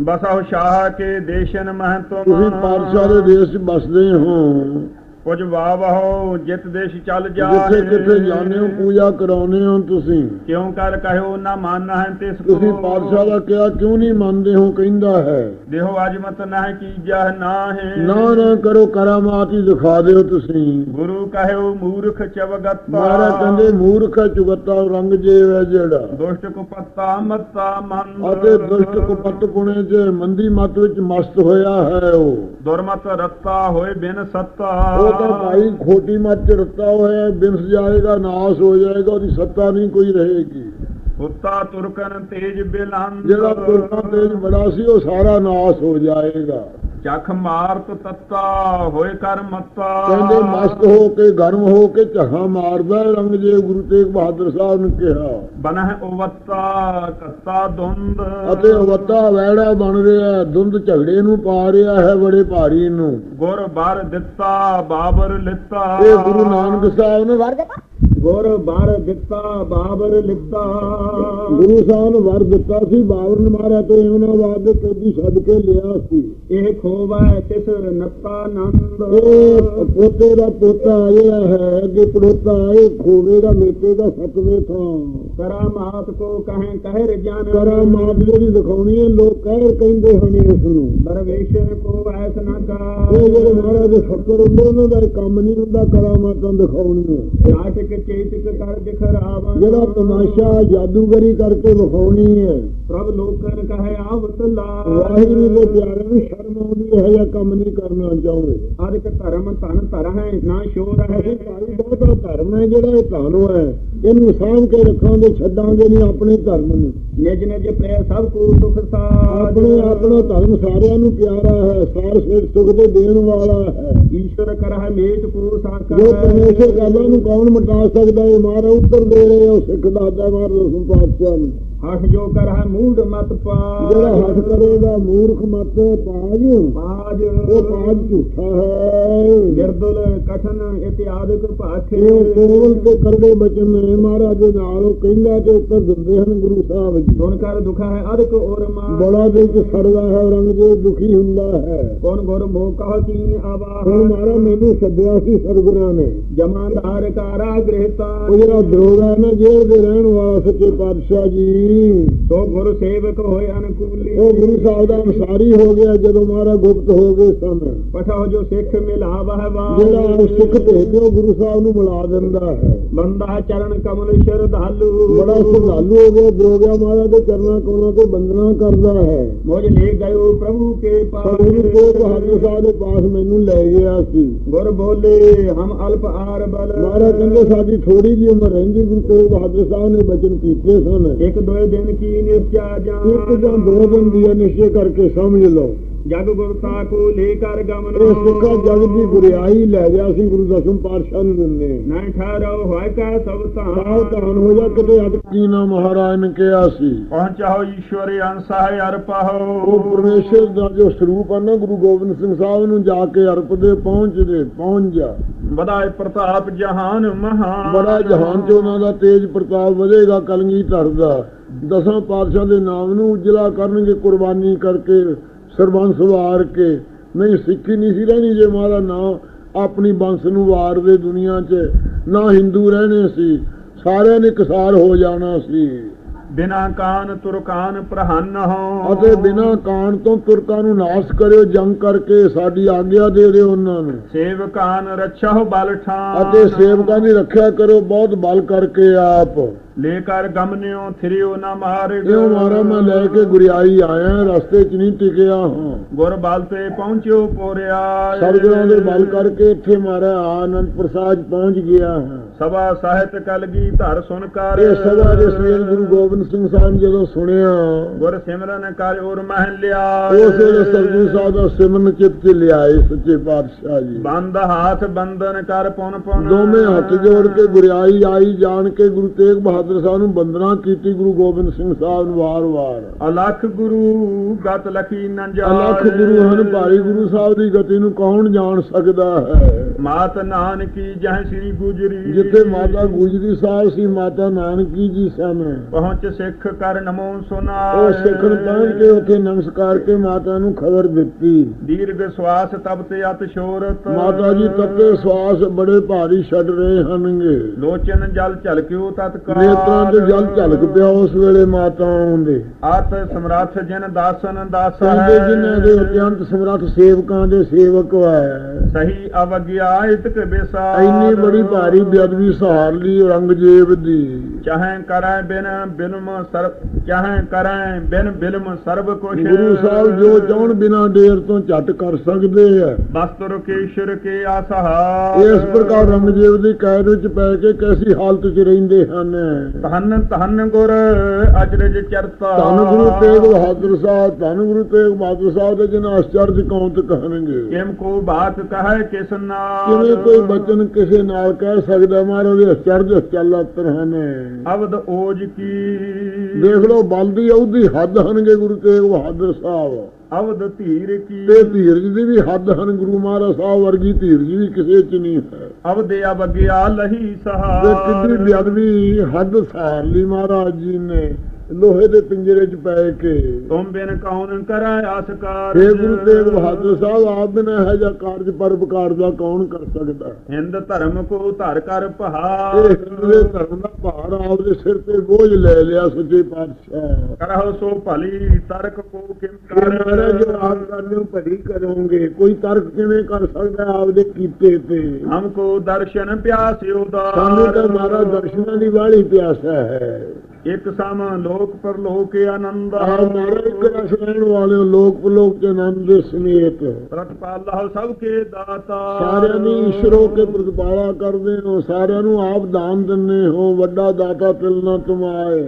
ਬਸੋ ਸ਼ਾਹ ਕੇ ਦੇਸ਼ਨ ਮਹਿ ਤੁਮ। ਤੁਸੀਂ ਪਾਤਸ਼ਾਹ ਦੇ ਦੇਸ਼ 'ਚ ਬਸਦੇ ਹੋ। ਕੁਝ ਵਾਵਹੋ ਜਿਤ ਦੇਸ਼ ਚੱਲ ਜਾ ਜਿੱਥੇ ਕਿਤੇ ਜਾਂਦੇ ਹੋ ਪੂਜਾ ਕਰਾਉਂਦੇ ਹੋ ਤੁਸੀਂ। ਕਿਉਂ ਕਰ ਕਹਿਓ ਨਾ ਮੰਨ ਹੈ ਤਿਸ ਕੋ ਤੁਸੀਂ ਪਾਤਸ਼ਾਹ ਦਾ ਕਿਹਾ ਕਿਉਂ ਨਹੀਂ ਮੰਨਦੇ ਹੋ ਕਹਿੰਦਾ ਹੈ। ਦੇਹੋ ਅਜਮਤ ਨਾ ਕੀਜਾ ਨਾ ਹੈ ਨਾ ਨਾ ਕਰੋ ਕਰਾਮਾਤ ਹੀ ਦਿਖਾ ਦਿਓ ਤੁਸੀਂ। ਗੁਰੂ ਕਹਿਓ ਮੂਰਖ ਚਵਗਤ। ਮਹਾਰਾਜ ਕਹਿੰਦੇ ਮੂਰਖ ਚੁਗੱਤਾ ਰੰਗ ਜੇਵ ਹੈ ਜਿਹੜਾ। ਦੁਸ਼ਟ ਕੋ ਪੱਤਾ ਮੱਤਾ ਮਨ ਅਤੇ ਦੁਸ਼ਟ ਕੁਪੱਤ ਪੁਣੇ ਚ ਮੰਦੀ ਮਤ ਵਿੱਚ ਮਸਤ ਹੋਇਆ ਹੈ ਉਹ। ਦੁਰਮਤ ਰੱਤਾ ਹੋਏ ਬਿਨ ਸੱਤਾ। ਉਹ ਤਾਂ ਭਾਈ ਖੋਟੀ ਮੱਤ ਚ ਰੱਤਾ ਹੋਇਆ ਬਿੰਸ ਜਾਏਗਾ ਨਾਸ ਹੋ ਜਾਏਗਾ ਉਹਦੀ ਸੱਤਾ ਨਹੀਂ ਕੋਈ ਰਹੇਗੀ। ਉੱਤਾ ਤੁਰਕਨ ਤੇਜ ਬਿਲੰਦ ਜਿਹੜਾ ਤੁਰਕਾਂ ਤੇਜ ਬੜਾ ਸੀ ਉਹ ਸਾਰਾ ਨਾਸ ਹੋ ਜਾਏਗਾ। ਚਖ ਮਾਰਤ ਤੱਤਾ ਹੋਏ ਕਰ ਮੱਤਾ। ਕਹਿੰਦੇ ਮਸਤ ਹੋ ਕੇ ਗਰਮ ਹੋ ਕੇ ਝਖਾ ਮਾਰਦਾ ਹੈ ਰੰਗ ਜੇ ਗੁਰੂ ਤੇਗ ਬਹਾਦਰ ਸਾਹਿਬ ਨੇ ਕਿਹਾ। ਬਨਹ ਉਵੱਤਾ ਕੱਤਾ ਦੁੰਦ ਅਤੇ ਅਵਤਾ ਵੈੜਾ ਬਣ ਰਿਹਾ ਹੈ, ਧੁੰਦ ਝਗੜੇ ਨੂੰ ਪਾ ਰਿਹਾ ਹੈ ਬੜੇ ਭਾਰੀ ਨੂੰ। ਗੁਰ ਬਰ ਦਿੱਤਾ ਬਾਬਰ ਲਿੱਤਾ। ਇਹ ਗੁਰੂ ਨਾਨਕ ਸਾਹਿਬ ਨੇ ਵਰ ਗੁਰ ਬਰ ਦਿੱਤਾ ਬਾਬਰ ਲਿੱਤਾ। ਗੁਰੂ ਸਾਹਿਬ ਨੇ ਵਰ ਦਿੱਤਾ ਸੀ ਬਾਬਰ ਨੇ ਮਾਰਿਆ ਤੇ ਉਹਨਾਂ ਬਾਅਦ ਕਦੀ ਛੱਡ ਕੇ ਲਿਆ ਸੀ। ਇਹ ਖੋਵੈ ਤਿਸ ਨੱਤਾ ਨੰਦ। ਇਹ ਪੋਤੇ ਦਾ ਪੋਤਾ ਆਇਆ ਹੈ ਅੱਗੇ ਪੜੋਤਾ ਇਹ ਖੋਵੇ ਦਾ ਮੇਤੇ ਦਾ ਸਤਵੇਂ ਥਾਂ। ਕਰਾਮਾਤ ਕੋ ਕਹੇ ਕਹਿ ਰਜਾਨ। ਕਰਾ ਮਾਤ ਜਿਹੜੀ ਦਿਖਾਉਣੀ ਹੈ ਲੋਕ ਕਹਿਰ ਕਹਿੰਦੇ ਹਨ ਇਸ ਨੂੰ। ਦਰਵੇਸ਼ ਕੋ ਐਸ ਨਾ ਕਾ। ਇਹ ਜਿਹੜੇ ਮਹਾਰਾਜ ਦੇ ਹੁੰਦੇ ਉਹਨਾਂ ਦਾ ਕੰਮ ਨਹੀਂ ਹੁੰਦਾ ਕਰਾਮਾਤਾਂ ਦਿਖਾਉਣੀਆਂ। ਨਾਟਕ ਚੇਤਕ ਕਰ ਦਿਖਰਾਵਾ। ਜਿਹੜਾ ਤਮਾਸ਼ਾ ਜਾਦੂਗਰੀ ਕਰਕੇ ਵਿਖਾਉਣੀ ਹੈ। ਪ੍ਰਭ ਲੋਕਨ ਕਹੇ ਆਵਤਲਾ ਵਾਹਿਗੁਰੂ ਦੇ ਪਿਆਰੇ ਨੂੰ ਆਉਂਦੀ ਹੈ ਇਹ ਕੰਮ ਨਹੀਂ ਕਰਨਾ ਚਾਹੁੰਦੇ ਅਦਿਕ ਧਰਮ ਧਨ ਧਰ ਹੈ ਨਾ ਸ਼ੋਰ ਹੈ ਭਾਈ ਬਹੁਤਾ ਧਰਮ ਹੈ। ਜਿਹੜਾ ਇਹ ਧਾਨੋ ਹੈ। ਇਹਨੂੰ ਸਾਂਭ ਕੇ ਰੱਖਾਂਗੇ ਛੱਡਾਂਗੇ ਨਹੀਂ ਆਪਣੇ ਧਰਮ ਨੂੰ। ਨਿਜ ਨਿਜ ਪ੍ਰੇਮ ਸਭ ਕੋ ਸੁਖ ਸਾਜ ਆਪਣੇ ਆਪਣਾ ਧਰਮ ਸਾਰਿਆਂ ਨੂੰ ਪਿਆਰਾ ਹੈ ਸਾਰ ਸਿਰ ਸੁਖ ਦੇ ਦੇਣ ਵਾਲਾ ਹੈ। ਈਸ਼ਵਰ ਕਰਹਿ ਮੇਟ ਕੋ ਸਾਕਾ ਜੋ ਪਰਮੇਸ਼ਰ ਕਰਦਾ ਨੂੰ ਕੌਣ ਮਿਟਾ ਸਕਦਾ ਹੈ ਮਾਰਾ ਉੱਤਰ ਦੇ ਰਹੇ ਹੋ ਸਿੱਖ ਦਾਦਾ ਮਾਰ ਦਸਮ ਪਾਤਸ਼ਾਹ ਨੂੰ। ਹਠ ਜੋ ਕਰਹਿ ਮੂਡ ਮਤ ਪਾ ਜਿਹੜਾ ਹੱਥ ਕਰੇਗਾ ਮੂਰਖ ਮਤ ਪਾਜ ਪਾਜ। ਉਹ ਪਾਜ ਝੂਠਾ ਹੈ। ਗਿਰਦੁਲ ਕਠਨ ਇਤਿਆਦਿਕ ਭਾਖੇ। ਇਹ ਕੋਵਲ ਤੇ ਕਰੜੇ ਬਚਨ ਨੇ ਮਹਾਰਾਜ ਦੇ ਨਾਲ ਉਹ ਕਹਿੰਦਾ ਤੇ ਉੱਤਰ ਦਿੰਦੇ ਹਨ ਗੁਰੂ ਸਾਹਿਬ ਜੀ। ਸੁਣ ਕਰ ਦੁਖਾ ਹੈ ਅਦਕ ਔਰਮਾ ਬੜਾ ਦਿਲ ਸੜਦਾ ਹੈ ਰੰਗ ਦੇ ਦੁਖੀ ਹੁੰਦਾ ਹੈ। ਕੌਣ ਗੁਰ ਮੋਹ ਕਹ ਕੀਨ ਆਵਾਹ। ਹੁਣ ਮਾਰਾ ਮੈਨੂੰ ਸੱਦਿਆ ਸੀ ਸਤਿਗੁਰਾਂ ਨੇ। ਜਮਾਦਾਰ ਕਾਰਾ ਗ੍ਰਹਿਤਾ ਉਹ ਜਿਹੜਾ ਦਰੋਗਾ ਹੈ ਨਾ ਜੇਲ੍ਹ ਦੇ ਰਹਿਣ ਵਾਲਾ ਸੱਚੇ ਪਾਤਸ਼ਾਹ ਜੀ ਸੋ ਗੁਰ ਸੇਵਕ ਹੋਏ ਅਨਕੂਲੀ ਉਹ ਗੁਰੂ ਸਾਹਿਬ ਦਾ ਅਨਸਾਰੀ ਹੋ ਗਿਆ ਜਦੋਂ ਮਹਾਰਾ ਗੁਪਤ ਹੋ ਗਏ ਸਨ। ਪਠੋ ਜੋ ਸਿੱਖ ਮਿਲਾਵਹ ਵਾ ਜਿਹੜਾ ਉਹ ਸਿੱਖ ਭੇਜਦੇ ਉਹ ਗੁਰੂ ਸਾਹਿਬ ਨੂੰ ਮਿਲਾ ਦਿੰਦਾ ਹੈ। ਬੰਦਾ ਚਰਨ ਕਮਲ ਸ਼ਰਧਾਲੂ। ਬੜਾ ਸ਼ਰਧਾਲੂ ਹੋ ਗਿਆ ਦਰੋਗਾ ਮਹਾਰਾਜ ਦੇ ਚਰਨਾਂ ਕੋਲਾਂ ਤੇ ਬੰਦਨਾ ਕਰਦਾ ਹੈ। ਮੁਝ ਲੈ ਗਇਓ ਪ੍ਰਭੂ ਕੇ ਪਾਸ। ਤੇਗ ਬਹਾਦਰ ਸਾਹਿਬ ਦੇ ਪਾਸ ਮੈਨੂੰ ਲੈ ਗਿਆ ਸੀ। ਗੁਰ ਬੋਲੇ ਹਮ ਅਲਪ ਆਰ ਬਲ। ਮਹਾਰਾਜ ਕਹਿੰਦੇ ਸਾਡੀ ਥੋੜੀ ਜਿਹੀ ਉਮਰ ਰਹਿੰਦੀ ਗੁਰੂ ਤੇਗ ਬਹਾਦਰ ਸਾਹਿਬ ਨੇ ਬਚਨ ਕੀਤੇ ਸਨ। ਇੱਕ ਦੋਏ ਦਿਨ ਕੀ ਨਿਸ਼ਚਾ ਜਾਨ ਇੱਕ ਜਾਂ ਦੋ ਦਿਨ ਦੀ ਨਿਸ਼ਚੈ ਕਰਕੇ ਸਮਝ ਲਓ। ਜਗ ਗੁਰਤਾ ਕੋ ਲੈ ਕਰ ਗਮਨ ਇਹ ਸਿੱਖਾ ਜਗ ਦੀ ਗੁਰਿਆਈ ਲੈ ਗਿਆ ਸੀ ਗੁਰੂ ਦਸਮ ਪਾਤਸ਼ਾਹ ਨੂੰ ਦਿੰਦੇ। ਨਾ ਠਹਿਰੋ ਹੋਇ ਕਾ ਸਭ ਤਾਂ ਧਾਨ ਹੋ ਜਾ ਕਿਤੇ ਅਟਕੀ ਨਾ ਮਹਾਰਾਜ ਨੇ ਕਿਹਾ ਸੀ। ਪਹੁੰਚਾਓ ਈਸ਼ਵਰ ਅੰਸਾ ਹੈ। ਉਹ ਅਰਪਾਹੋ ਪਰਮੇਸ਼ਰ ਦਾ ਜੋ ਸਰੂਪ ਹੈ ਨਾ ਗੁਰੂ ਗੋਬਿੰਦ ਸਿੰਘ ਸਾਹਿਬ ਨੂੰ ਜਾ ਕੇ ਅਰਪਦੇ ਪਹੁੰਚਦੇ ਪਹੁੰਚ ਜਾ ਵਧਾਏ ਪ੍ਰਤਾਪ ਜਹਾਨ ਮਹਾਨ। ਬੜਾ ਜਹਾਨ ਚ ਉਹਨਾਂ ਦਾ ਤੇਜ ਪ੍ਰਤਾਪ ਵਧੇਗਾ ਕਲਗੀ ਧਰਦਾ। ਦਸਾਂ ਪਾਤਸ਼ਾਹ ਦੇ ਨਾਮ ਨੂੰ ਉਜਲਾ ਕਰਨਗੇ ਕੁਰਬਾਨੀ ਕਰਕੇ ਸਰਬੰਸ ਵਾਰ ਕੇ। ਨਹੀਂ ਸਿੱਖੀ ਨਹੀਂ ਸੀ ਰਹਿਣੀ ਜੇ ਮਾਰਾ ਨਾ ਆਪਣੀ ਬੰਸ ਨੂੰ ਵਾਰ ਦੇ ਦੁਨੀਆ 'ਚ ਨਾ ਹਿੰਦੂ ਰਹਿਣੇ ਸੀ। ਸਾਰਿਆਂ ਨੇ ਕਸਾਰ ਹੋ ਜਾਣਾ ਸੀ। ਬਿਨਾ ਕਾਨ ਤੁਰਕਾਨ ਪ੍ਰਹੰਨ ਹੋ। ਅਤੇ ਬਿਨਾਂ ਕਾਣ ਤੋਂ ਤੁਰਕਾਂ ਨੂੰ ਨਾਸ਼ ਕਰਿਓ ਜੰਗ ਕਰਕੇ ਸਾਡੀ ਆਗਿਆ ਦੇ ਦਿਓ ਉਹਨਾਂ ਨੂੰ। ਸੇਵਕਾਨ ਰੱਛਾਹੁ ਬਲ ਠਾਨ। ਅਤੇ ਸੇਵਕਾਂ ਦੀ ਰੱਖਿਆ ਕਰੋ ਬਹੁਤ ਬਲ ਕਰਕੇ ਆਪ। ਲੈ ਕਰ ਗਮਨਿਓ ਥਿਰਿਓ ਨਾ ਮਾਰਗ। ਇਹੋ ਮਾਰਾ ਮੈਂ ਲੈ ਕੇ ਗੁਰਿਆਈ ਆਇਆ ਰਸਤੇ 'ਚ ਨਹੀਂ ਟਿਕਿਆ ਹਾਂ ਗੁਰ ਬਲ ਤੇ ਪਹੁੰਚਿਓ ਪੋਰਿਆ। ਸਰਗੁਰਾਂ ਦੇ ਬਲ ਕਰਕੇ ਇੱਥੇ ਮਾਰਾ ਆਨੰਦਪੁਰ ਸਾਹਿਬ ਪਹੁੰਚ ਗਿਆ ਹਾਂ। ਸਭਾ ਸਾਹਿਤ ਕਲਗੀ ਧਰ ਸੁਨ ਕਰ। ਇਹ ਸਭਾ ਦੇ ਸਵੇਰ ਗੁਰੂ ਗੋਬਿੰਦ ਸਿੰਘ ਸਾਹਿਬ ਜਦੋਂ ਸੁਣਿਆ ਗੁਰ ਸਿਮਰਨ ਕਰ ਔਰ ਮਹਿ ਲਿਆ। ਉਸ ਵੇਲੇ ਸਰਗੁਰੂ ਸਾਹਿਬ ਦਾ ਸਿਮਰਨ ਚਿੱਤ 'ਚ ਲਿਆਏ ਸੱਚੇ ਪਾਤਸ਼ਾਹ ਜੀ। ਬੰਦ ਹੱਥ ਬੰਧਨ ਕਰ ਪੁਨ ਪੁਨ। ਦੋਵੇਂ ਹੱਥ ਜੋੜ ਕੇ ਗੁਰਿਆਈ ਆਈ ਜਾਣ ਕੇ ਗੁਰੂ ਤੇਗ ਬਹਾਦਰ ਸਾਹਿਬ ਨੂੰ ਬੰਦਨਾ ਕੀਤੀ ਗੁਰੂ ਗੋਬਿੰਦ ਸਿੰਘ ਸਾਹਿਬ ਨੂੰ ਵਾਰ-ਵਾਰ ਅਲਖ ਗੁਰੂ ਗਤ ਲਖੀ ਨੰਜਾ ਅਲਖ ਗੁਰੂ ਹਨ ਭਾਈ ਗੁਰੂ ਸਾਹਿਬ ਦੀ ਗਤੀ ਨੂੰ ਕੌਣ ਜਾਣ ਸਕਦਾ ਹੈ? ਮਾਤ ਨਾਨਕੀ ਜਹ ਸ੍ਰੀ ਗੁਜਰੀ। ਜਿੱਥੇ ਮਾਤਾ ਗੁਜਰੀ ਸਾਹਿਬ ਸੀ ਮਾਤਾ ਨਾਨਕੀ ਜੀ ਸਨ ਪਹੁੰਚ ਸਿੱਖ ਕਰ ਨਮੋ ਸੁਨਾ ਉਹ ਸਿੱਖਣ ਪਹੁੰਚ ਕੇ ਉੱਥੇ ਨਮਸਕਾਰ ਕੇ ਮਾਤਾ ਨੂੰ ਖਬਰ ਦਿੱਤੀ। ਦੀਰਘ ਸਵਾਸ ਤਬ ਤੇ ਅਤ ਸ਼ੋਰਤ। ਮਾਤਾ ਜੀ ਤੱਕੇ ਸਵਾਸ ਬੜੇ ਭਾਰੀ ਛੱਡ ਰਹੇ ਹਨਗੇ ਲੋਚਨ ਜਲ ਝਲਕਿਓ ਤਤਕਾਲ ਨੇਤਰਾਂ ਤੇ ਜਲ ਝਲਕ ਪਿਆ ਉਸ ਵੇਲੇ ਮਾਤਾ ਆਉਂਦੇ। ਅਤ ਸਮਰੱਥ ਜਨ ਦਾਸਨ ਦਾਸ ਕਹਿੰਦੇ ਜਿਨ੍ਹਾਂ ਦੇ ਅਤਿਅੰਤ ਸਮਰੱਥ ਸੇਵਕਾਂ ਦੇ ਸੇਵਕ ਹੈ। ਸਹੀ ਅਵਗਿਆ ਇਤਕ ਬਿਸਾ ਇੰਨੀ ਬੜੀ ਭਾਰੀ ਬੇਅਦਬੀ ਸਹਾਰ ਲਈ ਔਰੰਗਜ਼ੇਬ ਦੀ। ਚਾਹੇ ਕਰੈ ਬਿਨ ਬਿਲਮ ਸਰਬ ਚਾਹੇ ਕਰੈ ਬਿਨ ਬਿਲਮ ਸਰਬ ਕੁਛ। ਗੁਰੂ ਸਾਹਿਬ ਜੋ ਚਾਹਣ ਬਿਨਾ ਦੇਰ ਤੋਂ ਝਟ ਕਰ ਸਕਦੇ ਆ। ਬਸਤਰ ਕੇਸ਼ਰ ਕੇ ਆਸਹਾ ਇਸ ਪ੍ਰਕਾਰ ਔਰੰਗਜ਼ੇਬ ਦੀ ਕੈਦ ਵਿੱਚ ਪੈ ਕੇ ਕੈਸੀ ਹਾਲਤ 'ਚ ਰਹਿੰਦੇ ਹਨ? ਧੰਨ ਧੰਨ ਗੁਰ ਅਜਰਜ ਚਰਤਾ ਧੰਨ ਗੁਰੂ ਤੇਗ ਬਹਾਦਰ ਸਾਹਿਬ ਧੰਨ ਗੁਰੂ ਤੇਗ ਬਹਾਦਰ ਸਾਹਿਬ ਦੇ ਜਿਨ੍ਹਾਂ ਅਚਰਜ ਕੌਂਤ ਕਹਿਣਗੇ। ਕਿਮ ਕੋ ਬਾਤ ਕਹੈ ਕਿਸ ਨਾਲ? ਕਿਵੇਂ ਕੋਈ ਬਚਨ ਕਿਸੇ ਨਾਲ ਕਹਿ ਸਕਦਾ ਮਹਾਰਾਜ ਦੇ ਅਚਰਜ ਚੱਲਤਰ ਹਨ। ਅਵਦ ਓਜ ਕੀ। ਦੇਖ ਲਓ ਬਲ ਦੀ ਉਹਦੀ ਹੱਦ ਹਨਗੇ ਗੁਰੂ ਤੇਗ ਬਹਾਦਰ ਸਾਹਿਬ। ਅਵਦ ਧੀਰ ਕੀ। ਤੇ ਧੀਰਜ ਦੀ ਵੀ ਹੱਦ ਹਨ ਗੁਰੂ ਮਹਾਰਾਜ ਸਾਹਿਬ ਵਰਗੀ ਧੀਰਜ ਵੀ ਕਿਸੇ 'ਚ ਨਹੀਂ ਹੈ। ਅਵਦ ਅਵਗਿਆ ਲਹੀ ਤੇ ਸਹਾਰ ਕਿੰਨੀ ਬੇਅਦਬੀ ਹੱਦ ਸਾਰ ਲਈ ਮਹਾਰਾਜ ਜੀ ਨੇ। ਲੋਹੇ ਦੇ ਪਿੰਜਰੇ 'ਚ ਪੈ ਕੇ। ਤੁਮ ਬਿਨ ਕੌਣ ਕਰੈ ਆਸਕਾਰ। हे ਗੁਰੂ ਤੇਗ ਬਹਾਦਰ ਸਾਹਿਬ ਆਪ ਬਿਨਾਂ ਇਹੋ ਜਿਹਾ ਕਾਰਜ ਪਰਪਕਾਰ ਦਾ ਕੌਣ ਕਰ ਸਕਦਾ? ਹਿੰਦ ਧਰਮ ਕੋ ਧਰ ਕਰ ਇਹ ਪਹਾੜ ਹਿੰਦੂ ਦੇ ਧਰਮ ਦਾ ਭਾਰ ਆਪਦੇ ਸਿਰ ਤੇ ਬੋਝ ਲੈ ਲਿਆ ਸੱਚੇ ਪਾਤਸ਼ਾਹ। ਕਰਹੁ ਸੋ ਭਲੀ ਤਰਕ ਕੋ ਕਿਮ ਕਿ ਮਹਾਰਾਜ ਜੋ ਕਰ ਆਪ ਕਰਦੇ ਹੋ ਭਲੀ ਕਰੋਗੇ। ਕੋਈ ਤਰਕ ਕਿਵੇਂ ਕਰ ਸਕਦਾ ਹੈ ਆਪਦੇ ਕੀਤੇ ਤੇ? ਹਮ ਕੋ ਦਰਸ਼ਨ ਪਿਆਸਿਓ ਸਾਨੂੰ ਤਾਂ ਮਹਾਰਾਜ ਦਰਸ਼ਨਾਂ ਦੀ ਵਾਲੀ ਪਿਆਸਾ ਹੈ। ਇੱਕ ਸਮ ਲੋਕ ਪਰਲੋਕ ਆਨੰਦ ਇੱਕ ਰਸ ਰਹਿਣ ਵਾਲੇ ਲੋਕ ਪਲੋਕ ਤੇ ਆਨੰਦ ਦੇ ਸਮੇਤ। ਪ੍ਰਤਪਾਲਾ ਸਭ ਕੇ ਦਾਤਾ। ਸਾਰਿਆਂ ਦੀ ਈਸ਼ਰੋ ਕੇ ਪ੍ਰਤਪਾਲਾ ਕਰਦੇ ਹੋ ਸਾਰਿਆਂ ਨੂੰ ਆਪ ਦਾਨ ਦਿੰਦੇ ਹੋ ਵੱਡਾ ਦਾਤਾ ਤਿਲ ਨਾ ਤੁਮਾਏ।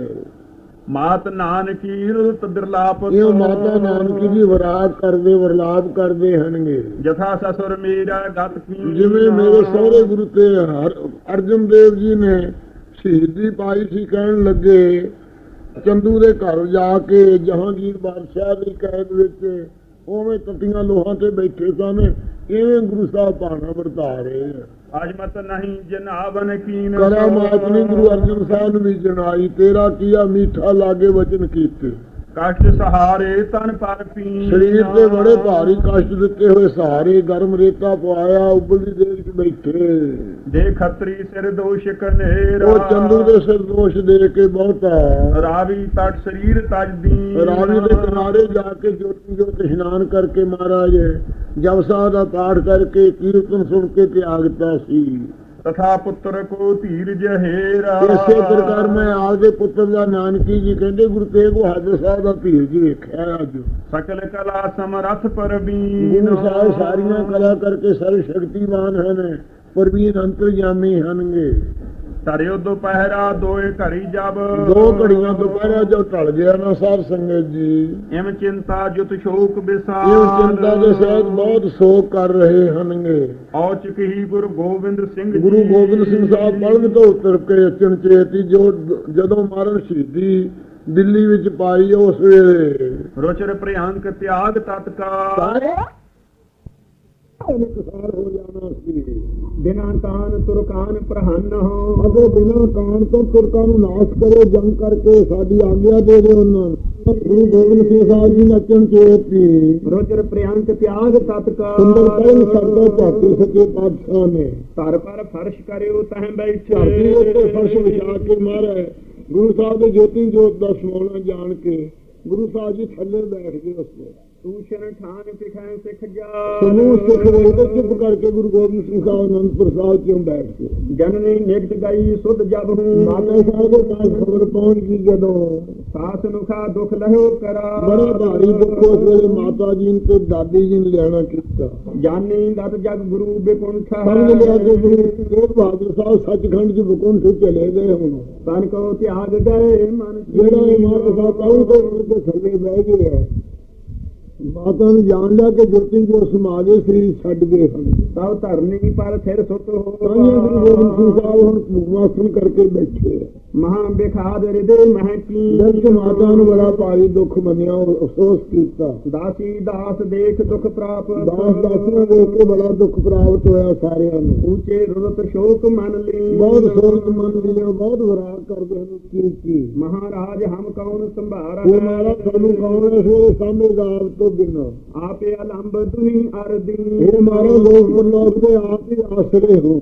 ਮਾਤ ਨਾਨਕੀ ਰੁਤ ਬਿਰਲਾਪ ਇਹ ਮਾਤਾ ਨਾਨਕੀ ਜੀ ਵਿਰਾਗ ਕਰਦੇ ਵਰਲਾਪ ਕਰਦੇ ਹਨਗੇ ਜਥਾ ਸਸੁਰ ਮੇਰਾ ਗਤ ਕੀ ਜਿਵੇਂ ਮੇਰੇ ਸਹੁਰੇ ਗੁਰੂ ਤੇ ਹਰ ਅਰਜਨ ਦੇਵ ਜੀ ਨੇ ਸ਼ਹੀਦੀ ਪਾਈ ਸੀ ਕਹਿਣ ਲੱਗੇ ਚੰਦੂ ਦੇ ਘਰ ਜਾ ਕੇ ਜਹਾਂਗੀਰ ਬਾਦਸ਼ਾਹ ਦੀ ਕੈਦ ਵਿੱਚ ਉਵੇਂ ਤਤੀਆਂ ਲੋਹਾਂ ਤੇ ਬੈਠੇ ਸਨ ਇਵੇਂ ਗੁਰੂ ਸਾਹਿਬ ਪਾਣਾ ਵਰਤਾ ਰਹੇ ਆ। ਅਜ ਮਤ ਨਹੀਂ ਜਨਾਬਨ ਕੀਨ ਕਰਾਮਾਤ ਨਹੀਂ ਗੁਰੂ ਅਰਜਨ ਸਾਹਿਬ ਨੂੰ ਵੀ ਜਣਾਈ ਤੇਰਾ ਕੀਆ ਮੀਠਾ ਲਾਗੇ ਵਚਨ ਕੀਤੇ। ਕਸ਼ਟ ਸਹਾਰੇ ਤਨ ਪਰ ਪੀਨ ਸਰੀਰ ਤੇ ਬੜੇ ਭਾਰੀ ਕਸ਼ਟ ਦਿੱਤੇ ਹੋਏ ਸਹਾਰੇ ਗਰਮ ਰੇਤਾ ਪਵਾਇਆ ਉਬਲਦੀ ਦੇਰ ਚ ਬੈਠੇ। ਦੇ ਖੱਤਰੀ ਸਿਰ ਦੋਸ਼ ਕਨੇਰਾ ਉਹ ਚੰਦੂ ਦੇ ਸਿਰ ਦੋਸ਼ ਦੇ ਕੇ ਬਹੁਤਾ। ਰਾਵੀ ਤਟ ਸਰੀਰ ਤਜਦੀ ਰਾਵੀ ਦੇ ਕਿਨਾਰੇ ਜਾ ਕੇ ਜੋਤੀ ਜੋਤ ਇਸ਼ਨਾਨ ਕਰਕੇ ਮਹਾਰਾਜ ਜਪਸਾ ਦਾ ਪਾਠ ਕਰਕੇ ਕੀਰਤਨ ਸੁਣ ਕੇ ਤਿਆਗਤਾ ਸੀ। ਤਥਾ ਪੁੱਤਰ ਕੋ ਧੀਰਜ ਹੇਰਾ। ਇਸੇ ਪ੍ਰਕਾਰ ਮੈਂ ਆਪਦੇ ਪੁੱਤਰ ਦਾ ਨਾਨਕੀ ਜੀ ਕਹਿੰਦੇ ਗੁਰੂ ਤੇਗ ਬਹਾਦਰ ਸਾਹਿਬ ਦਾ ਧੀਰਜ ਵੇਖਿਆ ਅੱਜ। ਸਕਲ ਕਲਾ ਸਮਰਥ ਪਰਬੀਨ ਗੁਰੂ ਸਾਰੀਆਂ ਕਲਾ ਕਰਕੇ ਸਰਵ ਸ਼ਕਤੀਮਾਨ ਹਨ ਪਰਵੀਨ ਅੰਤਰਜਾਮੀ ਹਨਗੇ ਤਰਿਓ ਦੁਪਹਿਰਾ ਦੋਏ ਘੜੀ ਜਬ। ਦੋ ਘੜੀਆਂ ਦੁਪਹਿਰਾ ਜੋ ਢਲ ਗਿਆ ਨਾ ਸਾਧ ਸੰਗਤ ਜੀ। ਇਮ ਚਿੰਤਾ ਜੁਤ ਸ਼ੋਕ ਵਿਸਾਲ ਇਹ ਚਿੰਤਾ ਦੇ ਸਹਿਤ ਬਹੁਤ ਸੋਗ ਕਰ ਰਹੇ ਹਨਗੇ। ਔਚਕ ਹੀ ਗੁਰੂ ਗੋਬਿੰਦ ਸਿੰਘ ਜੀ। ਗੁਰੂ ਗੋਬਿੰਦ ਸਿੰਘ ਸਾਹਿਬ ਪਲੰਗ ਤੋਂ ਉਤਰ ਕੇ ਅਚਨ ਚੇਤੀ ਜੋ ਜਦੋਂ ਮਾਰਨ ਸ਼ਹੀਦੀ ਦਿੱਲੀ ਵਿੱਚ ਪਾਈ ਉਸ ਵੇਲੇ। ਰੋਚਰ ਪ੍ਰਿਆੰਕ ਤਿਆਗ ਤਤਕਾਲ ਇਨਕਸਾਰ ਹੋ ਜਾਣਾ ਸੀ। ਬਿਨਾਂ ਕਾਨ ਤੁਰਕਾਨ ਪ੍ਰਹੰਨ ਹੋ। ਅਗਰ ਬਿਨਾਂ ਕਾਣ ਤੋਂ ਤੁਰਕਾਂ ਨੂੰ ਨਾਸ਼ ਕਰੇ ਜੰਗ ਕਰਕੇ ਸਾਡੀ ਆਗਿਆ ਦੇ ਦੇ ਉਹਨਾਂ ਨੂੰ। ਗੁਰੂ ਗੋਬਿੰਦ ਸਿੰਘ ਸਾਹਿਬ ਜੀ ਨੇ ਅਚਨ ਚੇਤੀ ਰੋਚਰ ਪ੍ਰਿਆੰਕ ਤਿਆਗ ਤਤਕਾਲ ਸੁੰਦਰ ਕਰਨ ਭਾਤੀ ਸੱਚੇ ਪਾਤਸ਼ਾਹ ਨੇ। ਧਰ ਪਰ ਫਰਸ਼ ਕਰਿਓ ਤਹ ਧਰਤੀ ਉੱਤੇ ਬੈਠੇ ਫਰਸ਼ ਵਿਛਾ ਕੇ ਮਾਰੇ। ਗੁਰੂ ਸਾਹਿਬ ਦੇ ਜੋਤੀ ਜੋਤ ਦਾ ਸਮਾਉਣਾ ਜਾਣ ਕੇ ਗੁਰੂ ਸਾਹਿਬ ਜੀ ਥੱਲੇ ਬੈਠ ਗਏ ਉਸ ਵੇਲੇ। ਤੂਸ਼ਣ ਠਾਨ ਸਿਖਾਂ ਸਿੱਖ ਜਾ। ਸਮੂਹ ਸਿੱਖ ਵੇਲੇ ਚੁੱਪ ਕਰਕੇ ਗੁਰੂ ਗੋਬਿੰਦ ਸਿੰਘ ਸਾਹਿਬ ਅਨੰਦਪੁਰ ਸਾਹਿਬ ਕਿਉਂ ਬੈਠ ਗਏ ਜਨਨੀ ਨਿਗਟ ਗਈ ਸੁਧ ਜਬ ਹੂੰ। ਮਾਤਾ ਸਾਹਿਬ ਦੇ ਪਾਸ ਖਬਰ ਪਹੁੰਚ ਗਈ ਜਦੋਂ। ਸਾਸ ਨੁਖਾ ਦੁਖ ਲਹਿਓ ਕਰਾ। ਬੜਾ ਭਾਰੀ ਦੁੱਖ ਉਸ ਵੇਲੇ ਮਾਤਾ ਜੀ ਨੇ ਤੇ ਦਾਦੀ ਜੀ ਨੇ ਲੈਣਾ ਕੀਤਾ। ਜਾਨੀ ਗਤ ਜਗ ਗੁਰੂ ਬਿਕੁੰਠ ਸਮਝ ਲਿਆ ਕਿ ਗੁਰੂ ਤੇਗ ਬਹਾਦਰ ਸਾਹਿਬ ਸੱਚਖੰਡ ਚ ਬਕੁੰਠ ਚਲੇ ਗਏ ਹੁਣ। ਤਨ ਕੋ ਤਿਆਗ ਗਏ ਮਨ ਜਿਹੜਾ ਇਹ ਮਾਤਾ ਸਾਹਿਬ ਆਉਂ ਤੋਂ ਥੱਲੇ ਬਹਿ ਗਏ ਹੈ ਮਾਤਾ ਨੇ ਜਾਣ ਲਿਆ ਕਿ ਜੋਤੀ ਜੋ ਸਮਾ ਗਏ ਸਰੀਰ ਛੱਡ ਗਏ ਹਨ। ਤਬ ਧਰਨੀ ਪਰ ਫਿਰ ਸੁਤ ਹੋ ਗੁਰੂ ਗੋਬਿੰਦ ਸਿੰਘ ਸਾਹਿਬ ਹੁਣ ਭੂਮਾਸਨ ਕਰਕੇ ਬੈਠੇ ਮਹਾ ਬਿਖਾਦ ਹਿਰਦੇ ਮਹਿ ਕੀ ਕਿ ਮਾਤਾ ਨੂੰ ਬੜਾ ਭਾਰੀ ਦੁੱਖ ਮੰਨਿਆ ਅਫਸੋਸ ਕੀਤਾ। ਦਾਸੀ ਦਾਸ ਦੇਖ ਦੁਖ ਪ੍ਰਾਪਤ ਦਾਸ ਦਾਸੀਆਂ ਦੇਖ ਕੇ ਬੜਾ ਦੁੱਖ ਪ੍ਰਾਪਤ ਹੋਇਆ ਸਾਰਿਆਂ ਨੂੰ। ਉੱਚੇ ਰੁਰਤ ਸ਼ੋਕ ਮਨ ਲਈ ਬਹੁਤ ਸੋਚ ਮੰਨ ਲਿਆ ਬਹੁਤ ਵਿਰਾਗ ਕਰਦੇ ਹਨ ਕੀ ਕੀ ਮਹਾਰਾਜ ਹਮ ਕੌਣ ਸੰਭਾਰਾ ਉਹ ਮਾਰਾ ਸਾਨੂੰ ਕੌਣ ਹੈ ਸੋ ਸਾਹਮਣੇ ਗਾਵ ਤੋਂ ਬਿਨਾਂ ਆਪੇ ਅਲੰਬ ਦੁਨੀ ਅਰਦੀ। ਇਹ ਮਾਰਾ ਲੋਕ ਪਰਲੋਕ ਦੇ ਆਪ ਹੀ ਆਸਰੇ ਹੋ।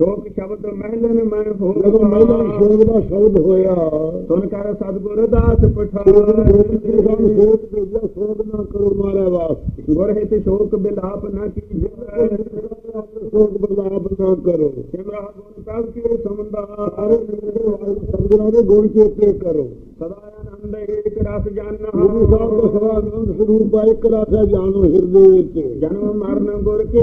ਸ਼ੋਕ ਸ਼ਬਦ ਮਹਿਲਨ ਮੈਂ ਹੋ ਜਦੋਂ ਮਹਿਲਾ ਸ਼ੋਕ ਦਾ ਸ਼ਬਦ ਹੋਇਆ। ਸੁਨ ਕਰ ਸਤਿਗੁਰ ਦਾਸ ਪਠਾਨ। ਸਾਨੂੰ ਸੋਚ ਭੇਜਿਆ ਸੋਚ ਨਾ ਕਰੋ ਮਾਰੇ ਵਾਸਤੇ। ਗੁਰ ਹਿਤ ਸ਼ੋਕ ਬਿਲਾਪ ਨ ਕੀਜੈ। ਸੋਚ ਬਰਲਾਪ ਨਾ ਕਰੋ। ਸਿਮਰਾ ਗੁਣ ਪ੍ਰਭ ਕੀ ਸਮੰਦਾ ਸਾਰੇ ਸਤਿਗੁਰਾਂ ਦੇ ਗੁਣ ਚੇਤੇ ਕਰੋ। ਸਦਾ ਆਨੰਦ ਏਕ ਰਸ ਜਾਨਾ ਗੁਰੂ ਸਾਹਿਬ ਦਾ ਸਦਾ ਆਨੰਦ ਸਰੂਪ ਆ ਇੱਕ ਰਾਸਾ ਜਾਣੋ ਹਿਰਦੇ ਵਿੱਚ। ਜਨਮ ਮਰਨ ਗੁਰ ਕੇ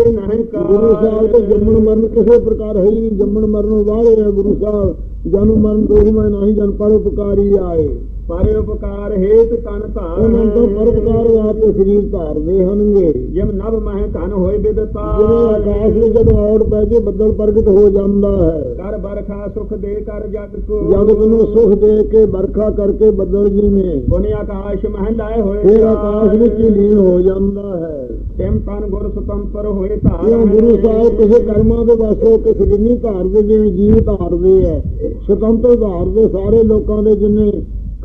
ਗੁਰੂ ਸਾਹਿਬ ਦੇ ਜੰਮਣ ਮਰਨ ਕਿਸੇ ਪ੍ਰਕਾਰ ਹੈ ਹੀ ਨਹੀਂ। ਜੰਮਣ ਮਰਨ ਵਾਲੇ ਹੈ ਗੁਰੂ ਸਾਹਿਬ। ਜਨਮ ਮਰਨ ਦੋ ਮੈਂ ਨਹੀਂ ਜਨ ਪਰ ਉਪਕਾਰੀ ਆਏ। ਪਰ ਉਪਕਾਰ ਹੇਤ ਤਨ ਉਹਨਾਂ ਤੋਂ ਧਾਰ ਪਰਪਕਾਰ ਵਾਸਤੇ ਸਰੀਰ ਧਾਰਦੇ ਹਨਗੇ ਜਿਮ ਨਭ ਮਹਿ ਧਨ ਹੋਏ ਬਿਦਤਾ ਜਿਵੇਂ ਆਕਾਸ਼ ਵਿੱਚ ਜਦੋਂ ਔੜ ਪੈ ਕੇ ਬੱਦਲ ਪ੍ਰਗਟ ਹੋ ਜਾਂਦਾ ਹੈ। ਕਰ ਬਰਖਾ ਸੁਖ ਦੇ ਕਰ ਜਗ ਕੋ। ਜਦ ਨੂੰ ਸੁਖ ਦੇ ਕੇ ਵਰਖਾ ਕਰਕੇ ਬੱਦਲ ਜੀ ਨੇ ਆਕਾਸ਼ ਮਹਿ ਲਾਏ ਹੋਏ ਫਿਰ ਆਕਾਸ਼ ਵਿੱਚ ਲੀਨ ਹੋ ਜਾਂਦਾ ਹੈ। ਤਿਮ ਤਨ ਗੁਰ ਸੁਤੰਪਰ ਹੋਏ ਧਾਰ ਗੁਰੂ ਸਾਹਿਬ ਕਿਸੇ ਕਰਮਾਂ ਦੇ ਵਾਸਤੇ ਕਿਸੇ ਨਹੀਂ ਧਾਰਦੇ ਜਿਵੇਂ ਜੀਵ ਧਾਰਦੇ ਹੈ। ਸੁਤੰਤਰ ਧਾਰਦੇ ਸਾਰੇ ਲੋਕਾਂ ਦੇ ਜਿੰਨੇ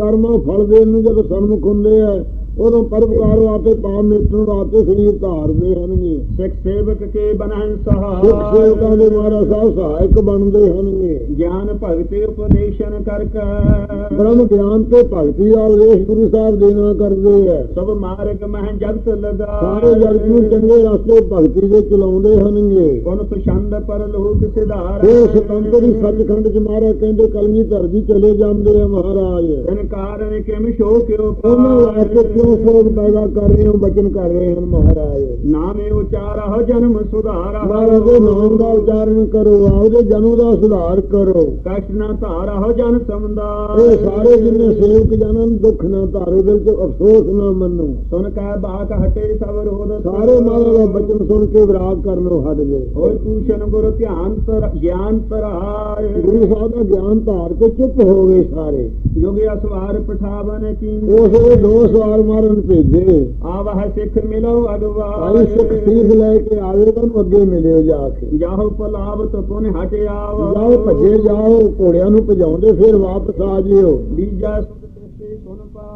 ਕਰਮ ਫਲ ਦੇਣ ਨੂੰ ਜਦੋਂ ਸਨਮੁਖ ਹੁੰਦੇ ਆ ਉਦੋਂ ਪਰਪਕਾਰ ਵਾਸਤੇ ਪਾਪ ਮਿਟਣ ਵਾਸਤੇ ਸਰੀਰ ਧਾਰਦੇ ਹਨਗੇ ਸਿੱਖ ਸੇਵਕ ਕੇ ਬਨਹਿ ਸਹਾਰ ਸਿੱਖ ਸੇਵਕਾਂ ਦੇ ਮਹਾਰਾਜ ਸਾਹਿਬ ਸਹਾਇਕ ਬਣਦੇ ਹਨਗੇ ਗਿਆਨ ਭਗਤੀ ਉਪਦੇਸ਼ਨ ਕਰ ਕਰ। ਬ੍ਰਹਮ ਗਿਆਨ ਤੇ ਭਗਤੀ ਦਾ ਉਪਦੇਸ਼ ਗੁਰੂ ਸਾਹਿਬ ਦੇਣਾ ਕਰਦੇ ਆ। ਸਭ ਮਾਰਗ ਮਹਿ ਜਗਤ ਲਗਾ। ਸਾਰੇ ਜਗਤ ਨੂੰ ਚੰਗੇ ਰਸਤੇ ਭਗਤੀ ਦੇ ਚਲਾਉਂਦੇ ਹਨਗੇ ਕੋਨ ਸੁਛੰਦ ਪਰ ਲੋਕ ਸਿਧਾਰ। ਉਹ ਸੁਤੰਤਰ ਹੀ ਸੱਚਖੰਡ ਚ ਮਹਾਰਾਜ ਕਹਿੰਦੇ ਕਲਗੀ ਧਰ ਜੀ ਚਲੇ ਜਾਂਦੇ ਆ ਮਹਾਰਾਜ। ਤਨ ਕਾਰਨ ਕਿਮ ਸ਼ੋਕਿਓ ਉਹਨਾਂ ਵਾਸਤੇ ਕਿਉਂ ਸੋਗ ਪੈਦਾ ਕਰ ਰਹੇ ਹੋ ਬਚਨ ਕਰ ਰਹੇ ਹਨ ਮਹਾਰਾਜ। ਨਾਮੇ ਉਚਾਰਹੁ ਜਨਮ ਸੁਧਾਰਹੁ। ਮਹਾਰਾਜ ਦੇ ਨਾਮ ਦਾ ਉਚਾਰਨ ਕਰੋ ਆਪਦੇ ਜਨਮ ਦਾ ਸੁਧਾਰ ਕਰੋ। ਕਸ਼ਟ ਨਾ ਧਾਰਹੁ ਜਨ ਸਮਦਾ ਇਹ ਸਾਰੇ ਜਿੰਨੇ ਸੇਵਕ ਜਨਨ ਦੁੱਖ ਨਾ ਧਾਰੋ ਦਿਲ ਚ ਅਫਸੋਸ ਨਾ ਮੰਨੋ। ਸੁਨ ਕੈ ਬਾਕ ਹਟੇ ਸਭ ਰੋਧ ਸਾਰੇ ਮਹਾਰਾਜ ਦਾ ਬਚਨ ਸੁਣ ਕੇ ਵਿਰਾਗ ਕਰਨੋਂ ਹਟ ਗਏ ਹੋਇ ਪੂਸ਼ਨ ਗੁਰ ਧਿਆਨ ਤਰ ਗਿਆਨ ਤਰਾਏ। ਗੁਰੂ ਸਾਹਿਬ ਦਾ ਗਿਆਨ ਧਾਰ ਕੇ ਚੁੱਪ ਹੋ ਗਏ ਸਾਰੇ। ਜੋਗੀ ਅਸਵਾਰ ਪਠਾਵਨ ਕੀ ਉਸ ਵੇਲੇ ਦੋ ਸਵਾਰ ਮਾਰਨ ਭੇਜੇ। ਆਵਹ ਸਿੱਖ ਮਿਲੋ ਭਾਈ ਸਿੱਖ ਸੀਸ ਲੈ ਕੇ ਆਵੇ ਤਾਂ ਅੱਗੇ ਮਿਲਿਓ ਜਾ ਕੇ। ਜਾਹੋ ਪਲਾਵਤ ਪੁਨ ਹਟ ਆਵ ਜਾਓ ਭੱਜੇ ਜਾਓ ਘੋੜਿਆਂ ਨੂੰ ਭਜਾਉਂਦੇ ਫਿਰ ਵਾਪਸ ਆ ਜਿਓ। ਬੀਜਾ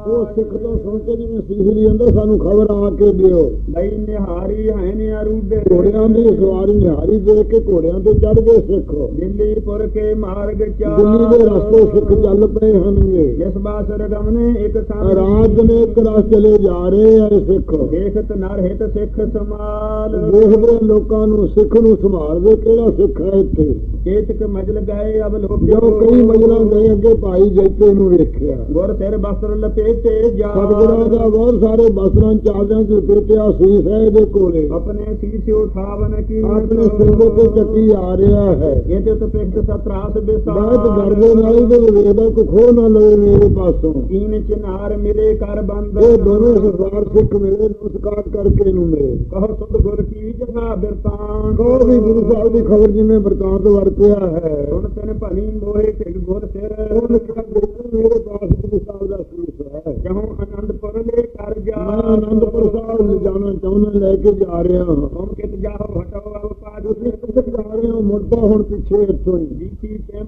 ਉਹ ਸਿੱਖ ਤੋਂ ਸੁਣ ਕੇ ਜਿਵੇਂ ਸੀਸ ਲਈ ਜਾਂਦਾ ਸਾਨੂੰ ਖਬਰ ਆ ਕੇ ਦਿਓ। ਬਈ ਨਿਹਾਰੀ ਹੈ ਨੀ ਅਰੂਡੇ ਘੋੜਿਆਂ ਦੀ ਸਵਾਰੀ ਨਿਹਾਰੀ ਦੇ ਕੇ ਘੋੜਿਆਂ ਤੇ ਚੜ ਗਏ ਸਿੱਖ। ਦਿੱਲੀ ਪੁਰ ਕੇ ਮਾਰਗ ਚਾ ਦਿੱਲੀ ਦੇ ਰਸਤੇ ਸਿੱਖ ਚੱਲ ਪਏ ਹਨਗੇ। ਜਿਸ ਬਾਸਰ ਗਮਨੇ ਇੱਕ ਸੰਗ ਰਾਜ ਨੇ ਇੱਕ ਰਸ ਚਲੇ ਜਾ ਰਹੇ ਆ ਸਿੱਖ। ਦੇਖਤ ਨਰ ਹਿਤ ਸਿੱਖ ਸਮਾਲ ਦੇਖਦੇ ਲੋਕਾਂ ਨੂੰ ਸਿੱਖ ਨੂੰ ਸੰਭਾਲਦੇ ਕਿਹੜਾ ਸਿੱਖ ਹੈ ਇੱਥੇ? ਕੇਤਕ ਮਜਲ ਗਏ ਅਬ ਲੋਕ ਜੋ ਕਈ ਮਜਲਾਂ ਗਏ ਅੱਗੇ ਭਾਈ ਜੈਤੇ ਨੂੰ ਵੇਖਿਆ। ਗੁਰ ਸਿਰ ਬਸਰ ਲਪੇਟੇ ਜਾ ਸਤਿਗੁਰਾਂ ਦਾ ਬਹੁਤ ਸਾਰੇ ਬਸਰਾਂ ਚਾਦਰਾਂ ਚ ਲਪੇਟਿਆ ਸੀਸ ਹੈ ਇਹਦੇ ਕੋਲੇ। ਆਪਣੇ ਸੀਸ ਉਠਾਵਨ ਕੀ ਆਪਣੇ ਸਿਰ ਤੇ ਚੱਕੀ ਆ ਰਿਹਾ ਹੈ। ਇਹ ਤੇ ਤਪਿਕਤ ਸਤਰਾਸ ਬਿਸਾਰ। ਬਹੁਤ ਗਰਦੇ ਨਾਲ ਇਹਦੇ ਵੇਖਦਾ ਕੋ ਖੋ ਨਾ ਲਵੇ ਮੇਰੇ ਪਾਸੋਂ। ਕੀਨ ਚਨਾਰ ਮਿਲੇ ਕਰ ਬੰਦ। ਇਹ ਦੋਵੇਂ ਸਰਦਾਰ ਸਿੱਖ ਮਿਲੇ ਨਮਸਕਾਰ ਕਰਕੇ ਨੂੰ ਮਿਲੇ। ਕਹੋ ਸੁਧ ਗੁਰ ਕੀ ਜਗਾ ਬਿਰਤਾਨ ਕਹੋ ਵੀ ਗੁਰੂ ਸਾਹਿਬ ਦੀ ਖਬਰ ਜਿਵੇਂ ਵਰਤਾਂਤ ਵਰਤਿਆ ਹੈ। ਸੁਣ ਤਨ ਭਣੀ ਮੋਹਿ ਢਿਗ ਗੁਰ ਸਿਰ ਉਹਨੇ ਕਿਹਾ ਗੁਰੂ ਮੇਰੇ ਪਾਸ ਗੁਰੂ ਸਾਹਿਬ ਦਾ ਸੀਸ ਹੈ। ਜਹੋਂ ਆਨੰਦਪੁਰ ਲੈ ਕਰ ਜਾ। ਆਨੰਦਪੁਰ ਸਾਹਿਬ ਲਿਜਾਣਾ ਚਾਹੁੰਦਾ ਲੈ ਕੇ ਜਾ ਰਿਹਾ ਹਾਂ। ਕਿਤ ਜਾਹੋ ਹਟੋ ਅਬ ਪਾਜ ਤੁਸੀਂ ਕਿੱਥੇ ਜਾ ਰਹੇ ਹੋ ਮੁੜਦਾ ਹੁਣ ਪਿੱਛੇ ਇੱਥੋਂ ਹੀ। ਜੀਤੀ ਪ੍ਰੇਮ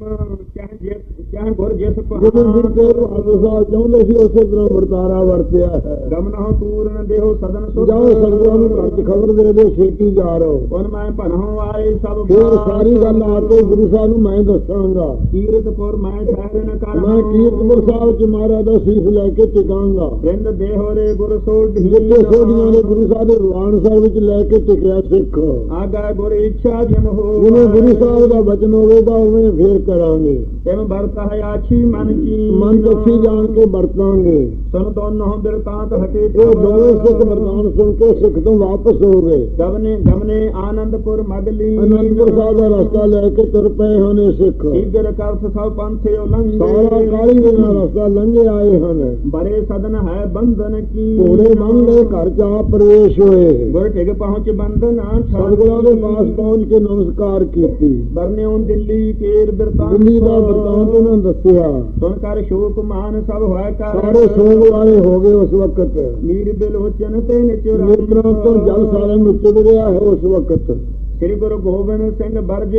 ਚਾਹ ਜੇ ਚਾਹ ਗੁਰ ਜਿਸ ਜਦੋਂ ਗੁਰੂ ਤੇਗ ਬਹਾਦਰ ਸਾਹਿਬ ਚਾਹੁੰਦੇ ਸੀ ਉਸੇ ਤਰ੍ਹਾਂ ਵਰਤਾਰਾ ਵਰਤਿਆ ਹੈ। ਗਮਨਹੁ ਤੂਰਨ ਦੇਹੋ ਸਦਨ ਸੁਧ ਜਾਓ ਸੰਗਤਾਂ ਨੂੰ ਘਰ ਖਬਰ ਦੇ ਦਿਓ ਛੇਤੀ ਜਾ ਰਹੋ। ਉਨ ਮੈਂ ਭਨਹੁ ਆਏ ਸਭ ਫਿਰ ਬਾਤ। ਸਾਰੀ ਗੱਲ ਆ ਕੇ ਗੁਰੂ ਸਾਹਿਬ ਨੂੰ ਮੈਂ ਦੱਸਾਂਗਾ। ਕੀਰਤਪੁਰ ਮੈਂ ਠਹਿਰਨ ਕਰ ਮੈਂ ਕੀਰਤਪੁਰ ਸਾਹਿਬ 'ਚ ਮਹਾਰਾਜ ਦਾ ਸੀਸ ਲੈ ਕੇ ਟਿਕਾਂਗਾ। ਰਿੰਦ ਦੇਹੋ ਰੇ ਗੁਰ ਸੋਢੀ ਜਿੱਥੇ ਸੋਧੀਆਂ ਨੇ ਗੁਰੂ ਸਾਹਿਬ ਦੇ ਰਵਾਨ ਸਾਹਿਬ ਵਿੱਚ ਲੈ ਕੇ ਟਿਕਿਆ ਸਿੱਖ। ਆਗਾ ਗੁਰ ਇੱਛਾ ਹੋ ਜਿਵੇਂ ਗੁਰੂ ਸਾਹਿਬ ਦਾ ਬਚਨ ਹੋਵੇਗਾ ਉਵੇਂ ਫੇਰ ਕਰਾਂਗੇ। ਤਿਮ ਵਰਤਾ ਹੈ ਆਛੀ ਮਨ ਕੀ ਮਨ ਦੱਸੀ ਜਾਣ ਕੇ ਵਰਤਾਂਗੇ। ਸੁਨ ਦੋਨੋਂ ਬਿਰਤਾਂਤ ਹਟੇ ਇਹ ਦੋਵੇਂ ਸਿੱਖ ਵਰਦਾਨ ਸੁਣ ਕੇ ਸਿੱਖ ਤੋਂ ਵਾਪਸ ਹੋ ਗਏ। ਗਮਨੇ ਗਮਨੇ ਆਨੰਦਪੁਰ ਮਗਲੀ ਅਨੰਦਪੁਰ ਸਾਹਿਬ ਦਾ ਰਸਤਾ ਲੈ ਕੇ ਤੁਰ ਪਏ ਹਨ ਇਹ ਸਿੱਖ। ਈਗਰ ਕਰਤ ਸਭ ਪੰਥੇ ਸਾਰਾ ਉਲੰਘੇ ਕਾਲੀ ਦੇ ਨਾਲ ਰਸਤਾ ਲੰਘੇ ਆਏ ਹਨ। ਬੜੇ ਸਦਨ ਹੈ ਬੰਧਨ ਕੀ। ਘੋੜੇ ਬੰਦੇ ਘਰ ਆ ਪ੍ਰਵੇਸ਼ ਹੋਏ। ਗੁਰ ਟਿਕ ਪਹੁੰਚ ਬੰਧਨ ਸਤਿਗੁਰਾਂ ਦੇ ਪਾਸ ਪਹੁੰਚ ਕੇ ਨਮਸਕਾਰ ਕੀਤੀ। ਬਰਨਿਉ ਦਿੱਲੀ ਕੇਰ ਬਿਰਤਾਂਤ ਦਿੱਲੀ ਦਾ ਵਰਤਾਂਤ ਉਹਨਾਂ ਦੱਸਿਆ। ਸੁਨ ਕਰ ਸ਼ੋਕ ਮਾਨ ਸਭ ਹੋਇ ਕਰ। ਸਾਰੇ ਸੋਗ ਵਾਲੇ ਹੋ ਗਏ ਉਸ ਵਕਤ। ਨੀਰ ਬਿਲੋਚਨ ਤੇ ਨਿਚਰ ਨੇਤਰਾਂ ਤੋਂ ਜਲ ਸਾਰਿਆਂ ਨੂੰ ਚੁੱਕ ਰਿਹਾ ਹੈ ਉਸ ਵਕਤ। ਸ੍ਰੀ ਗੁਰੂ ਗੋਬਿੰਦ ਸਿੰਘ ਬਰਜ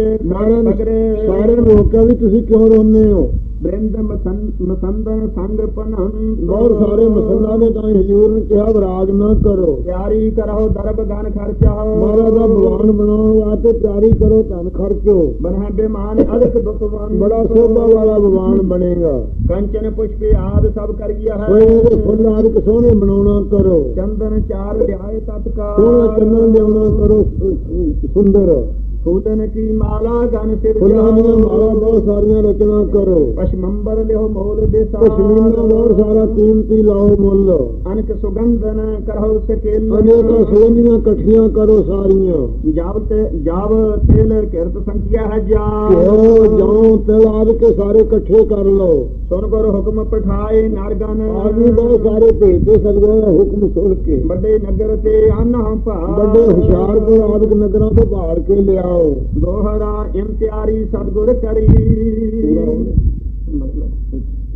ਸਾਰੇ ਰੋਕਿਆ ਵੀ ਤੁਸੀਂ ਕਿਉਂ ਰੋਂਦੇ ਹੋ? ਬ੍ਰਿੰਦ ਮਸੰ- ਮਸੰਦਨ ਸੰਗ ਪਨਹੰ ਬਹੁਤ ਸਾਰੇ ਮੁਸਲਮਾਨਾਂ ਨੇ ਤਾਂ ਹਜ਼ੂਰ ਨੇ ਕਿਹਾ ਵਿਰਾਗ ਨਾ ਕਰੋ। ਤਿਆਰੀ ਕਰੋ ਦਰਬ ਗਨ ਖਰਚਾ ਮਹਾਰਾਜ ਦਾ ਭਗਵਾਨ ਬਣਾਉਣ ਵਾਸਤੇ ਤਿਆਰੀ ਕਰੋ ਧਨ ਖਰਚੋ। ਬਨਹਿ ਬੇਮਾਨ ਅਦਕ ਦੁਤਵਨ ਬੜਾ ਸੋਭਾ ਵਾਲਾ ਭਗਵਾਨ ਬਣੇਗਾ। ਕੰਚਨ ਪੁਸ਼ਪੇ ਆਦ ਸਭ ਕਰੀਆ ਹੈ। ਇਹਦੇ ਫੁੱਲ ਆਦਿਕ ਸੋਹਣੇ ਬਣਾਉਣਾ ਕਰੋ। ਚੰਦਨ ਚਾਰ ਲਿਆਏ ਸੋਹਣਾ ਤਤਕਾਰ ਚੰਨਣ ਲਿਆਉਣਾ ਕਰੋ ਸੁੰਦਰ। ਫੂਲਨ ਕੀ ਮਾਲਾ ਗਨ ਸਿਰ ਫੁੱਲਾਂ ਦੀਆਂ ਮਾਲਾ ਬਹੁਤ ਸਾਰੀਆਂ ਰਚਨਾ ਕਰੋ। ਪਸ਼ਮੰਬਰ ਲਿਓ ਮੋਲ ਦੇਸਾ ਪਸ਼ਮੀਨਾ ਬਹੁਤ ਸਾਰਾ ਕੀਮਤੀ ਲਾਓ ਮੁੱਲ। ਅਨਕ ਸੁਗੰਧਨ ਕਰਹੁ ਸਕੇਲ। ਅਨੇਕਾਂ ਸੁਗੰਧੀਆਂ ਇਕੱਠੀਆਂ ਕਰੋ ਸਾਰੀਆਂ। ਜਾਵ ਤੇ ਜਾਵ ਤੇਲ ਕਿਰਤ ਸੰਖਿਆ ਹੈ ਜਾ। ਘਿਓ ਜੌਂ ਤਿਲ ਆਦਿ ਕੇ ਸਾਰੇ ਇਕੱਠੇ ਕਰ ਲਓ। ਸੁਨ ਗੁਰ ਹੁਕਮ ਪਠਾਏ ਨਰਗਨ। ਆਦਮੀ ਬਹੁਤ ਸਾਰੇ ਭੇਜਦੇ ਸਕਦੇ ਆ ਹੁਕਮ ਸੁਣ ਕੇ। ਵੱਡੇ ਨਗਰ ਤੇ ਹਮ ਭਾ ਵੱਡੇ ਹੁਸ਼ਿਆਰਪੁਰ ਆਦਿਕ ਨਗਰਾਂ ਤੋਂ ਭਾੜ ਕੇ ਦੋਹਰਾ ਇਮਤਿਆਰੀ ਸਤਗੁਰ ਕਰੀ।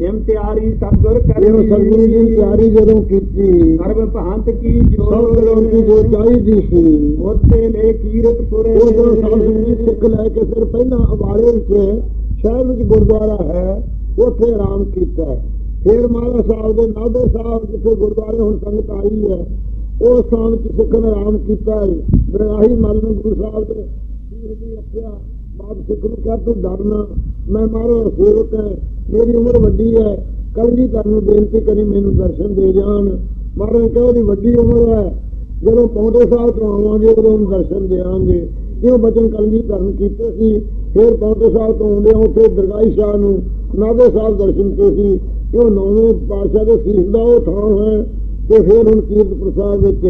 ਇਮਤਿਆਰੀ ਸਤਗੁਰ ਕਰੀ। ਇਹ ਸਤਿਗੁਰੂ ਦੀ ਤਿਆਰੀ ਜਦੋਂ ਕੀਤੀ ਸਰਬ ਭਾਂਤ ਕੀ ਦੀ ਜੋ ਚਾਹੀਦੀ ਸੀ ਉੱਤੇ ਲੈ ਕੀਰਤਪੁਰੇ ਸਾਧ ਜੀ ਸਿੱਖ ਲੈ ਕੇ ਫਿਰ ਪਹਿਲਾਂ ਅਵਾੜੇ ਵਿੱਚ ਸ਼ਹਿਰ ਵਿੱਚ ਗੁਰਦੁਆਰਾ ਹੈ ਉੱਥੇ ਆਰਾਮ ਕੀਤਾ। ਫਿਰ ਮਹਾਰਾਜ ਸਾਹਿਬ ਦੇ ਨਾਭੇ ਸਾਹਿਬ ਜਿੱਥੇ ਗੁਰਦੁਆਰੇ ਹੁਣ ਸੰਗਤ ਆਈ ਹੈ ਉਹ ਸਥਾਨ ਵਿੱਚ ਸਿੱਖ ਨੇ ਆਰਾਮ ਕੀਤਾ ਹੈ। ਬਰਾਹੀ ਮੱਲ ਨੂੰ ਗੁਰੂ ਸਾਹਿਬ ਦੇ ਸੀਰ ਦੀ ਰੱਖਿਆ ਬਾਦ ਸਿੱਖ ਨੂੰ ਤੂੰ ਡਰਨਾ ਮੈਂ ਮਾਰੋ ਸੇਵਕ ਹੈ, ਮੇਰੀ ਉਮਰ ਵੱਡੀ ਹੈ ਕਲਗੀ ਨੂੰ ਬੇਨਤੀ ਕਰੀ ਮੈਨੂੰ ਦਰਸ਼ਨ ਦੇ ਜਾਣ। ਮਹਾਰਾਜ ਕਹਿੰਦੇ ਉਹਦੀ ਵੱਡੀ ਉਮਰ ਹੈ, ਜਦੋਂ ਪੌਂਡੇ ਸਾਹਿਬ ਤੋਂ ਆਵਾਂਗੇ ਉਦੋਂ ਦਰਸ਼ਨ ਦੇਵਾਂਗੇ। ਇਹ ਬਚਨ ਕਲਗੀ ਧਰਨ ਕੀਤੇ ਸੀ, ਫਿਰ ਪੌਂਡੇ ਸਾਹਿਬ ਤੋਂ ਆਉਂਦੇ ਉੱਥੇ ਦਰਗਾਹੀ ਸ਼ਾਹ ਨੂੰ ਨਾਭੇ ਸਾਹਿਬ ਦਰਸ਼ਨ ਕੀਤੇ ਸੀ। ਇਹ ਨੌਵੇਂ ਪਾਤਸ਼ਾਹ ਦੇ ਸੀਸ ਦਾ ਉਹ ਥਾਂ ਹੈ ਤੇ ਫਿਰ ਹੁਣ ਕੀਰਤ ਪ੍ਰਸਾਦ ਵਿੱਚ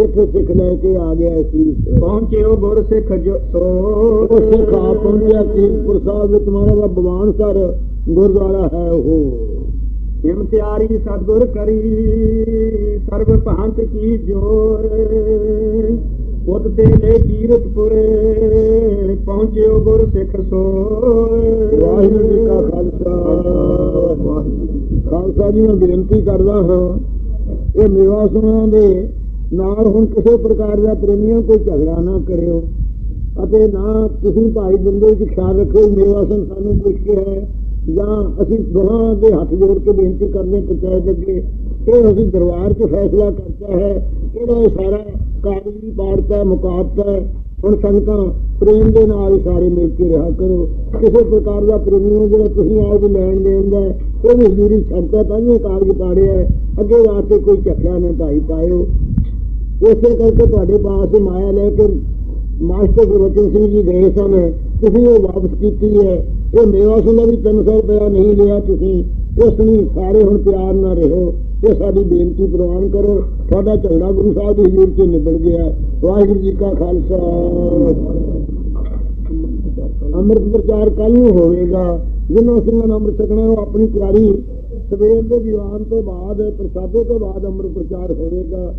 ਇੱਥੇ ਸਿੱਖ ਲੈ ਕੇ ਆ ਗਿਆ ਸੀ ਪਹੁੰਚਿਓ ਗੁਰ ਸਿੱਖ ਜੋ ਉਹ ਸਿੱਖ ਆ ਪਹੁੰਚਿਆ ਕੀਰਤ ਪ੍ਰਸਾਦ ਵਿੱਚ ਮਹਾਰਾਜ ਦਾ ਬਵਾਨ ਸਰ ਗੁਰਦੁਆਰਾ ਹੈ ਉਹ। ਇਮਤਿਆਰੀ ਸਤਿਗੁਰ ਕਰੀ ਸਰਬ ਭੰਤ ਕੀ ਜੋਰ। ਉਤ ਤੇ ਲੈ ਕੀਰਤਪੁਰੇ ਪਹੁੰਚਿਓ ਗੁਰ ਸਿੱਖ ਸੋਏ ਵਾਹਿਗੁਰੂ ਜੀ ਕਾ ਖਾਲਸਾ। ਖਾਲਸਾ ਜੀ ਮੈਂ ਬੇਨਤੀ ਕਰਦਾ ਹਾਂ ਇਹ ਮੇਵਾ ਸੁਣਾਂ ਦੇ ਨਾਲ ਹੁਣ ਕਿਸੇ ਪ੍ਰਕਾਰ ਦਾ ਪ੍ਰੇਮੀਆਂ ਕੋਈ ਝਗੜਾ ਨਾ ਕਰਿਓ। ਅਤੇ ਨਾ ਤੁਸੀਂ ਭਾਈ ਬੰਦੇ ਦੀ ਖਿਆਲ ਰੱਖੋ ਮੇਵਾ ਸਿੰਘ ਸਾਨੂੰ ਪੁੱਛ ਕੇ ਹੈ। ਜਾਂ ਅਸੀਂ ਦੋਹਾਂ ਦੇ ਹੱਥ ਜੋੜ ਕੇ ਬੇਨਤੀ ਕਰਨੇ ਪੰਚਾਇਤ ਅੱਗੇ। ਇਹ ਅਸੀਂ ਦਰਬਾਰ 'ਚ ਫੈਸਲਾ ਕਰਤਾ ਹੈ। ਇਹਦਾ ਇਹ ਸਾਰਾ ਕਾਗਜ਼ੀ ਪਾੜਤਾ ਮੁਕਾਬਤਾ ਹੁਣ ਸੰਗਤਾਂ ਪ੍ਰੇਮ ਦੇ ਨਾਲ ਹੀ ਸਾਰੇ ਮਿਲ ਕੇ ਰਿਹਾ ਕਰੋ। ਕਿਸੇ ਪ੍ਰਕਾਰ ਦਾ ਪ੍ਰੇਮੀ ਪ੍ਰੇਮੀਓ ਜਿਹੜਾ ਤੁਸੀਂ ਆਪ ਲੈਣ ਦੇਣ ਦਾ ਉਹ ਮਜ਼ਦੂਰੀ ਹਜ਼ੂਰੀ ਛੱਡਦਾ ਤਾਂ ਹੀ ਕਾਗਜ਼ ਪਾੜਿਆ ਹੈ। ਅੱਗੇ ਵਾਸਤੇ ਕੋਈ ਝਗੜਾ ਨਾ ਭਾਈ ਪਾਇਓ। ਇਸੇ ਕਰਕੇ ਤੁਹਾਡੇ ਪਾਸ ਮਾਇਆ ਲੈ ਕੇ ਮਾਸਟਰ ਗੁਰਬਚਨ ਸਿੰਘ ਜੀ ਗਏ ਸਨ। ਤੁਸੀਂ ਉਹ ਵਾਪਸ ਕੀਤੀ ਹੈ। ਇਹ ਮੇਵਾ ਸਿੰਘ ਦਾ ਵੀ 300 ਰੁਪਇਆ ਨਹੀਂ ਲਿਆ ਤੁਸੀਂ। ਉਸ ਨੂੰ ਸਾਰੇ ਹੁਣ ਪਿਆਰ ਨਾਲ ਰਹੋ। ਇਹ ਸਾਡੀ ਬੇਨਤੀ ਪ੍ਰਵਾਨ ਕਰੋ। ਤੁਹਾਡਾ ਝਗੜਾ ਗੁਰੂ ਸਾਹਿਬ ਦੀ ਹਜ਼ੂਰ 'ਚ ਨਿਬੜ ਗਿਆ। ਵਾਹਿਗੁਰੂ ਜੀ ਕਾ ਖਾਲਸਾ। ਅੰਮ੍ਰਿਤ ਪ੍ਰਚਾਰ ਕੱਲ ਨੂੰ ਹੋਵੇਗਾ। ਜਿਨ੍ਹਾਂ ਸਿੰਘਾਂ ਨੇ ਅੰਮ੍ਰਿਤ ਛਕਣਾ ਉਹ ਆਪਣੀ ਤਿਆਰੀ ਸਵੇਰ ਦੇ ਦੀਵਾਨ ਤੋਂ ਬਾਅਦ ਪ੍ਰਸਾਦੇ ਤੋਂ ਬਾਅਦ ਅੰਮ੍ਰਿਤ ਪ੍ਰਚਾਰ ਹੋਵੇਗਾ।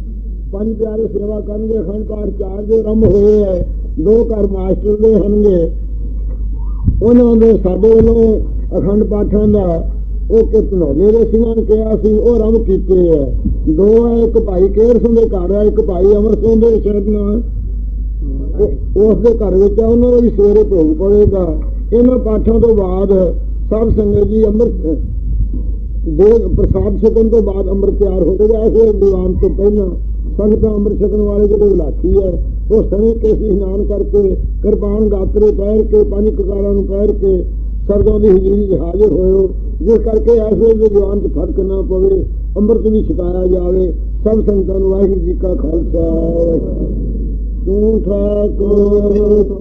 ਪੰਜ ਪਿਆਰੇ ਸੇਵਾ ਕਰਨਗੇ ਅਖੰਡ ਚਾਰ ਦੇ ਆਰੰਭ ਹੋਏ ਹੈ। ਦੋ ਘਰ ਮਾਸਟਰ ਦੇ ਹਨਗੇ ਉਹਨਾਂ ਦੇ ਸਾਡੇ ਵੱਲੋਂ ਅਖੰਡ ਪਾਠਾਂ ਦਾ ਉਹ ਕਿਤਨੋਲੇ ਦੇ ਸਿੰਘਾਂ ਨੇ ਕਿਹਾ ਸੀ ਉਹ ਆਰੰਭ ਕੀਤੇ ਹੈ। ਦੋ ਹੈ ਇੱਕ ਭਾਈ ਕੇਰ ਸਿੰਘ ਦੇ ਘਰ ਹੈ ਇੱਕ ਭਾਈ ਅਮਰ ਸਿੰਘ ਦੇ ਸ਼ਹਿਰ ਨਾਲ। ਉਸ ਦੇ ਘਰ ਵਿੱਚ ਆ, ਉਹਨਾਂ ਦਾ ਵੀ ਸਵੇਰੇ ਭੋਗ ਪਵੇਗਾ। ਇਹਨਾਂ ਪਾਠਾਂ ਤੋਂ ਬਾਅਦ ਸਭ ਸੰਗਤ ਜੀ ਅੰਮ੍ਰਿਤ ਦੇ ਪ੍ਰਸਾਦ ਛਕਣ ਤੋਂ ਬਾਅਦ ਅੰਮ੍ਰਿਤ ਤਿਆਰ ਹੋਵੇਗਾ ਐਸੇ ਦੀਵਾਨ ਤੋਂ ਪਹਿਲਾਂ ਸੰਗਤਾਂ ਅੰਮ੍ਰਿਤ ਛਕਣ ਵਾਲੇ ਜਿਹੜੇ ਵਿਲਾਸੀ ਹੈ, ਉਹ ਸਣੇ ਕੇ ਸੀ ਇਸ਼ਨਾਨ ਕਰਕੇ, ਕਿਰਪਾਨ ਗਾਤਰੇ ਪਹਿਰ ਕੇ, ਪੰਜ ਕਕਾਰਾਂ ਨੂੰ ਪਹਿਰ ਕੇ ਸਰਦਾਂ ਦੀ ਹਜ਼ੂਰੀ 'ਚ ਹਾਜ਼ਰ ਹੋਇਓ। ਜਿਸ ਕਰਕੇ ਐਸੇ ਦੇ ਦੀਵਾਨ 'ਚ ਫ਼ਰਕ ਨਾ ਪਵੇ, ਅੰਮ੍ਰਿਤ ਵੀ ਛਕਾਇਆ ਜਾਵੇ। ਸਭ ਸੰਗਤਾਂ ਨੂੰ ਵਾਹਿਗੁਰੂ ਜੀ ਕਾ ਖਾਲਸਾ, ਵਾਹਿਗੁਰੂ ਤੂੰ ਠਾਕੁਰ।